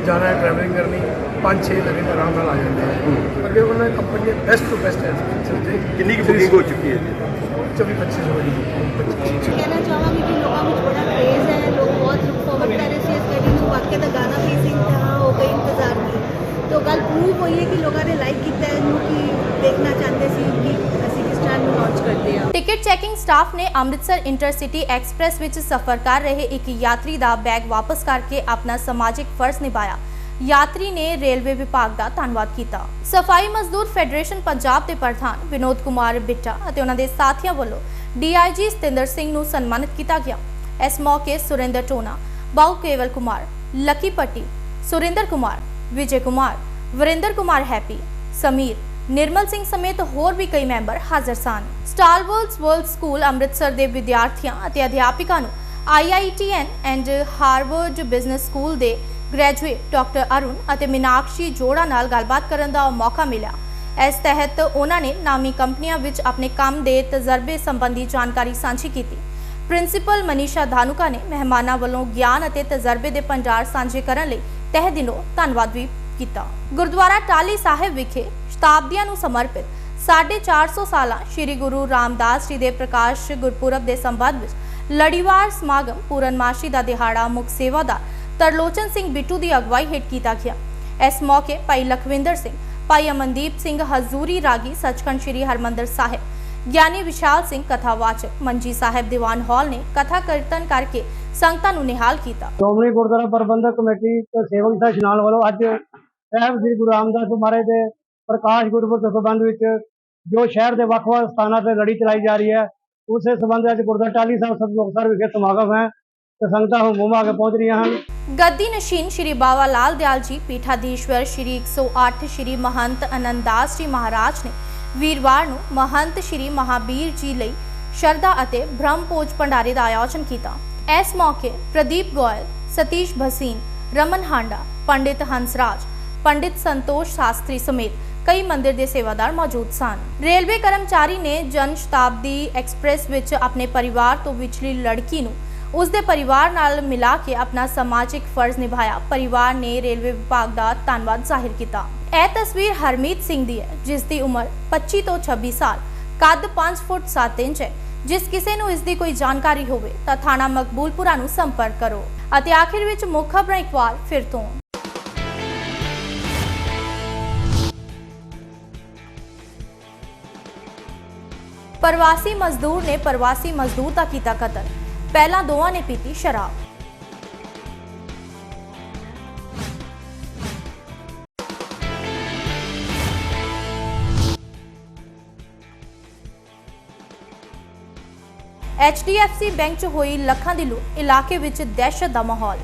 ਜਾਣਾ ਹੈ ਟਰੈਵਲਿੰਗ ਕਰਨੀ। ਪੰਜ ਛੇ ਲਗੇ ਤਾਂ ਆਰਾਮ ਨਾਲ ਆ ਜਾਂਦੇ ਹੈ ਅੱਗੇ ਉਹਨਾਂ ਨੇ ਕੰਪਨੀ ਦੇ ਬੈਸਟ ਤੋਂ ਬੈਸਟ ਹੈ ਕਿੰਨੀ ਕੁ ਬੁਕਿੰਗ ਹੋ ਚੁੱਕੀ ਹੈ ਜੀ 24 25 ਸੌ ਦੀ ਕਹਿਣਾ ਚਾਹਾਂਗੀ ਕਿ ਲੋਕਾਂ ਵਿੱਚ ਬੜਾ ਕ੍ਰੇਜ਼ ਹੈ ਲੋਕ ਬਹੁਤ ਲੁੱਕ ਫਾਰਵਰਡ ਕਰ ਰਹੇ ਸੀ ਇਸ ਗੱਡੀ ਨੂੰ ਵਾਕਿਆ ਦਾ ਗਾਣਾ ਵੀ ਸੀ ਇੰਤਹਾ ਹੋ ਗਈ ਇੰਤਜ਼ਾਰ ਦੀ ਤੋ ਗੱਲ ਪ੍ਰੂਵ ਹੋਈ ਹੈ ਕਿ ਲੋਕਾਂ ਨੇ ਲਾਈਕ ਕੀਤਾ ਹੈ ਇਹਨੂੰ ਕਿ ਦੇਖਣਾ ਚਾਹੁੰਦੇ ਸੀ ਕਿ ਅਸੀਂ ਕਿਸ ਤਰ੍ਹਾਂ ਨੂੰ ਲਾਂਚ ਕਰਦੇ ਹਾਂ ਟਿਕਟ ਚੈਕਿੰਗ ਸਟਾਫ ਨੇ ਅੰਮ੍ਰਿਤਸਰ ਇੰਟਰਸਿਟੀ ਐਕਸਪ੍ਰੈਸ ਵਿੱਚ ਸਫ਼ਰ ਕਰ ਰਹੇ ਇੱਕ ਯਾਤਰੀ ਦਾ ਬੈਗ ਵਾਪਸ ਕਰਕੇ ਆਪਣਾ ਸਮਾਜਿਕ ਫਰਜ਼ ਨਿਭਾਇਆ ਯਾਤਰੀ ਨੇ ਰੇਲਵੇ ਵਿਭਾਗ ਦਾ ਧੰਨਵਾਦ ਕੀਤਾ। ਸਫ਼ਾਈ ਮਜ਼ਦੂਰ ਫੈਡਰੇਸ਼ਨ ਪੰਜਾਬ ਦੇ ਪ੍ਰਧਾਨ ਵਿਨੋਦ ਕੁਮਾਰ ਬਿੱਟਾ ਅਤੇ ਉਹਨਾਂ ਦੇ ਸਾਥੀਆਂ ਵੱਲੋਂ ਡੀਆਈਜੀ ਸਤਿੰਦਰ ਸਿੰਘ ਨੂੰ ਸਨਮਾਨਿਤ ਕੀਤਾ ਗਿਆ। ਇਸ ਮੌਕੇ ਸੁਰਿੰਦਰ ਟੋਨਾ ਬਾਉ ਕੇਵਲ ਕੁਮਾਰ, ਲੱਕੀ ਪੱਟੀ, ਸੁਰਿੰਦਰ ਕੁਮਾਰ, ਵਿਜੇ ਕੁਮਾਰ, ਵਰਿੰਦਰ ਕੁਮਾਰ ਹੈਪੀ, ਸਮੀਰ, ਨਿਰਮਲ ਸਿੰਘ ਸਮੇਤ ਹੋਰ ਵੀ ਕਈ ਮੈਂਬਰ ਹਾਜ਼ਰ ਸਨ। ਸਟਾਰਵਰਲਡਸ ਵਰਲਡ ਸਕੂਲ ਅੰਮ੍ਰਿਤਸਰ ਦੇ ਵਿਦਿਆਰਥੀਆਂ ਅਤੇ ਅਧਿਆਪਕਾਂ ਨੂੰ IITN and Harvard business school ਦੇ ਗ੍ਰੈਜੂਏਟ ਡਾਕਟਰ ਅਰੁਣ ਅਤੇ ਮੀਨਾਕਸ਼ੀ ਜੋੜਾ ਨਾਲ ਗੱਲਬਾਤ ਕਰਨ ਦਾ ਮੌਕਾ ਮਿਲਿਆ। ਇਸ ਤਹਿਤ ਉਹਨਾਂ ਨੇ ਨਾਮੀ ਕੰਪਨੀਆਂ ਵਿੱਚ ਆਪਣੇ ਕੰਮ ਦੇ ਤਜਰਬੇ ਸੰਬੰਧੀ ਜਾਣਕਾਰੀ ਸਾਂਝੀ ਕੀਤੀ। ਪ੍ਰਿੰਸੀਪਲ ਮਨੀਸ਼ਾ ਧਾਨੁਕਾ ਨੇ ਮਹਿਮਾਨਾਂ ਵੱਲੋਂ ਗਿਆਨ ਅਤੇ ਤਜਰਬੇ ਦੇ ਭੰਡਾਰ ਸਾਂਝੇ ਕਰਨ ਲਈ ਤਹਿ ਦਿਲੋਂ ਧੰਨਵਾਦ ਵੀ ਕੀਤਾ। ਗੁਰਦੁਆਰਾ ਟਾਲੀ ਸਾਹਿਬ ਵਿਖੇ ਸ਼ਤਾਬਦੀਆਂ ਨੂੰ ਸਮਰਪਿਤ 450 ਸਾਲਾਂ ਸ੍ਰੀ ਗੁਰੂ ਰਾਮਦਾਸ ਜੀ ਦੇ ਪ੍ਰਕਾਸ਼ ਗੁਰਪੁਰਬ ਦੇ ਸੰਬੰਧ ਵਿੱਚ ਲੜੀਵਾਰ ਸਮਾਗਮ ਪੂਰਨਮਾਸ਼ੀ ਦਾ ਦਿਹਾੜਾ ਮੁੱਖ ਸੇਵਾਦਾਰ ਤਰਲੋਚਨ ਸਿੰਘ ਬਿੱਟੂ ਦੀ ਅਗਵਾਈ ਹੇਠ ਕੀਤਾ ਗਿਆ। ਇਸ ਮੌਕੇ ਭਾਈ ਲਖਵਿੰਦਰ ਸਿੰਘ, ਭਾਈ ਅਮਨਦੀਪ ਸਿੰਘ ਹਜ਼ੂਰੀ, ਰਾਗੀ ਸੱਚਖੰਡ ਸ੍ਰੀ ਹਰਮੰਦਰ ਸਾਹਿਬ, ਗਿਆਨੀ ਵਿਸ਼ਾਲ ਸਿੰਘ ਕਥਾਵਾਚਕ, ਮੰਜੀ ਸਾਹਿਬ ਦੀਵਾਨ ਹਾਲ ਨੇ ਕਥਾ ਕੀਰਤਨ ਕਰਕੇ ਸੰਗਤਾਂ ਨੂੰ ਨਿਹਾਲ ਕੀਤਾ। ਸ਼੍ਰੋਮਣੀ ਗੁਰਦੁਆਰਾ ਪ੍ਰਬੰਧਕ ਕਮੇਟੀ ਤੇ ਸੇਵਕ ਸੰਘ ਇਸ਼ਨਾਨ ਵੱਲੋਂ ਅੱਜ ਸਾਹਿਬ ਸ੍ਰੀ ਗੁਰੂ ਰਾਮਦਾਸ ਮਹਾਰਾਜ ਦੇ ਪ੍ਰਕਾਸ਼ ਗੁਰਪੁਰਬ ਦੇ ਸੰਬੰਧ ਵਿੱਚ ਜੋ ਸ਼ਹਿਰ ਦੇ ਵੱਖ-ਵੱਖ ਸਥਾਨਾਂ ਤੇ ਲੜੀ ਚਲਾਈ ਜਾ ਰਹੀ ਹੈ, ਉਸੇ ਸੰਬੰਧ ਵਿੱਚ ਗੁਰਦੁਆਰਾ ਟਾਲੀ ਸਾਹਿਬ ਸਤਿਗੁਰ ਵਿਖੇ ਸਮਾਗਮ ਹੈ। ਤੇ ਸੰਗਤਾਂ ਹੁਮ ਆ ਕੇ ਪਹੁੰਚ ਰਹੀਆਂ ਹਨ। ਗੱਦੀ ਨਸ਼ੀਨ ਸ਼੍ਰੀ ਬਾਵਾ ਲਾਲ ਦਿਆਲ ਜੀ, ਪੀਠਾਧੀਸ਼ਵਰ ਸ਼੍ਰੀ 108 ਸ਼੍ਰੀ ਮਹੰਤ ਅਨੰਦਾਸ ਜੀ ਮਹਾਰਾਜ ਨੇ ਵੀਰਵਾਰ ਨੂੰ ਮਹੰਤ ਸ਼੍ਰੀ ਮਹਾਬੀਰ ਜੀ ਲਈ ਸ਼ਰਧਾ ਅਤੇ ਬ੍ਰਹਮ ਭੋਜ ਭੰਡਾਰੇ ਦਾ ਆਯੋਜਨ ਕੀਤਾ। ਇਸ ਮੌਕੇ ਪ੍ਰਦੀਪ ਗੋਇਲ, ਸਤੀਸ਼ ਭਸੀਨ, ਰਮਨ ਹਾਂਡਾ, ਪੰਡਿਤ ਹੰਸਰਾਜ, ਪੰਡਿਤ ਸੰਤੋਸ਼ ਸ਼ਾਸਤਰੀ ਸਮੇਤ ਕਈ ਮੰਦਿਰ ਦੇ ਸੇਵਾਦਾਰ ਮੌਜੂਦ ਸਨ। ਰੇਲਵੇ ਕਰਮਚਾਰੀ ਨੇ ਜਨ ਸ਼ਤਾਬਦੀ ਐਕਸਪ੍ਰੈਸ ਵਿੱਚ ਆਪਣੇ ਪਰਿਵਾਰ ਤੋਂ ਵਿਚਲੀ ਲੜਕੀ ਨੂੰ ਉਸ ਦੇ ਪਰਿਵਾਰ ਨਾਲ ਮਿਲਾ ਕੇ ਆਪਣਾ ਸਮਾਜਿਕ ਫਰਜ਼ ਨਿਭਾਇਆ। ਪਰਿਵਾਰ ਨੇ ਰੇਲਵੇ ਵਿਭਾਗ ਦਾ ਧੰਨਵਾਦ ਜ਼ਾਹਿਰ ਕੀਤਾ। ਇਹ ਤਸਵੀਰ ਹਰਮੀਤ ਸਿੰਘ ਦੀ ਹੈ, ਜਿਸ ਦੀ ਉਮਰ 25 ਤੋਂ 26 ਸਾਲ, ਕੱਦ 5 ਫੁੱਟ 7 ਇੰਚ ਹੈ। ਜਿਸ ਕਿਸੇ ਨੂੰ ਇਸ ਦੀ ਕੋਈ ਜਾਣਕਾਰੀ ਹੋਵੇ ਤਾਂ ਥਾਣਾ ਮਕਬੂਲਪੁਰਾ ਨੂੰ ਸੰਪਰਕ ਕਰੋ। ਅਤੇ ਆਖਿਰ ਵਿੱਚ ਮੁੱਖ ਖਬਰਾਂ ਇੱਕ ਵਾਰ ਫਿਰ ਤੋਂ। ਪ੍ਰਵਾਸੀ ਮਜ਼ਦੂਰ ਨੇ ਪ੍ਰਵਾਸੀ ਮਜ਼ਦੂਰ ਦਾ ਕੀਤਾ ਕਤਲ। ਪਹਿਲਾਂ ਦੋਵਾਂ ਨੇ ਪੀਤੀ ਸ਼ਰਾਬ। HDFC ਬੈਂਕ 'ਚ ਹੋਈ ਲੱਖਾਂ ਦੀ ਲੁੱਟ, ਇਲਾਕੇ ਵਿੱਚ ਦਹਿਸ਼ਤ ਦਾ ਮਾਹੌਲ।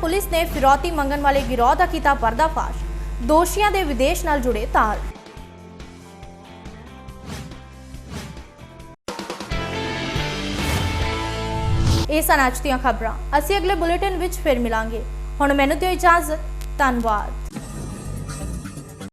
ਪੁਲਿਸ ਨੇ ਫਿਰੌਤੀ ਮੰਗਣ ਵਾਲੇ ਗਿਰੋਹ ਦਾ ਕੀਤਾ ਪਰਦਾਫਾਸ਼। ਦੋਸ਼ੀਆਂ ਦੇ ਵਿਦੇਸ਼ ਨਾਲ ਜੁੜੇ ਤਾਰ ਇਹ ਸਨ ਅੱਜ ਦੀਆਂ ਖਬਰਾਂ। ਅਸੀਂ ਅਗਲੇ ਬੁਲੇਟਿਨ ਵਿੱਚ ਫਿਰ ਮਿਲਾਂਗੇ। ਹੁਣ ਮੈਨੂੰ ਦਿਓ ਇਜਾਜ਼ਤ। ਧੰਨਵਾਦ।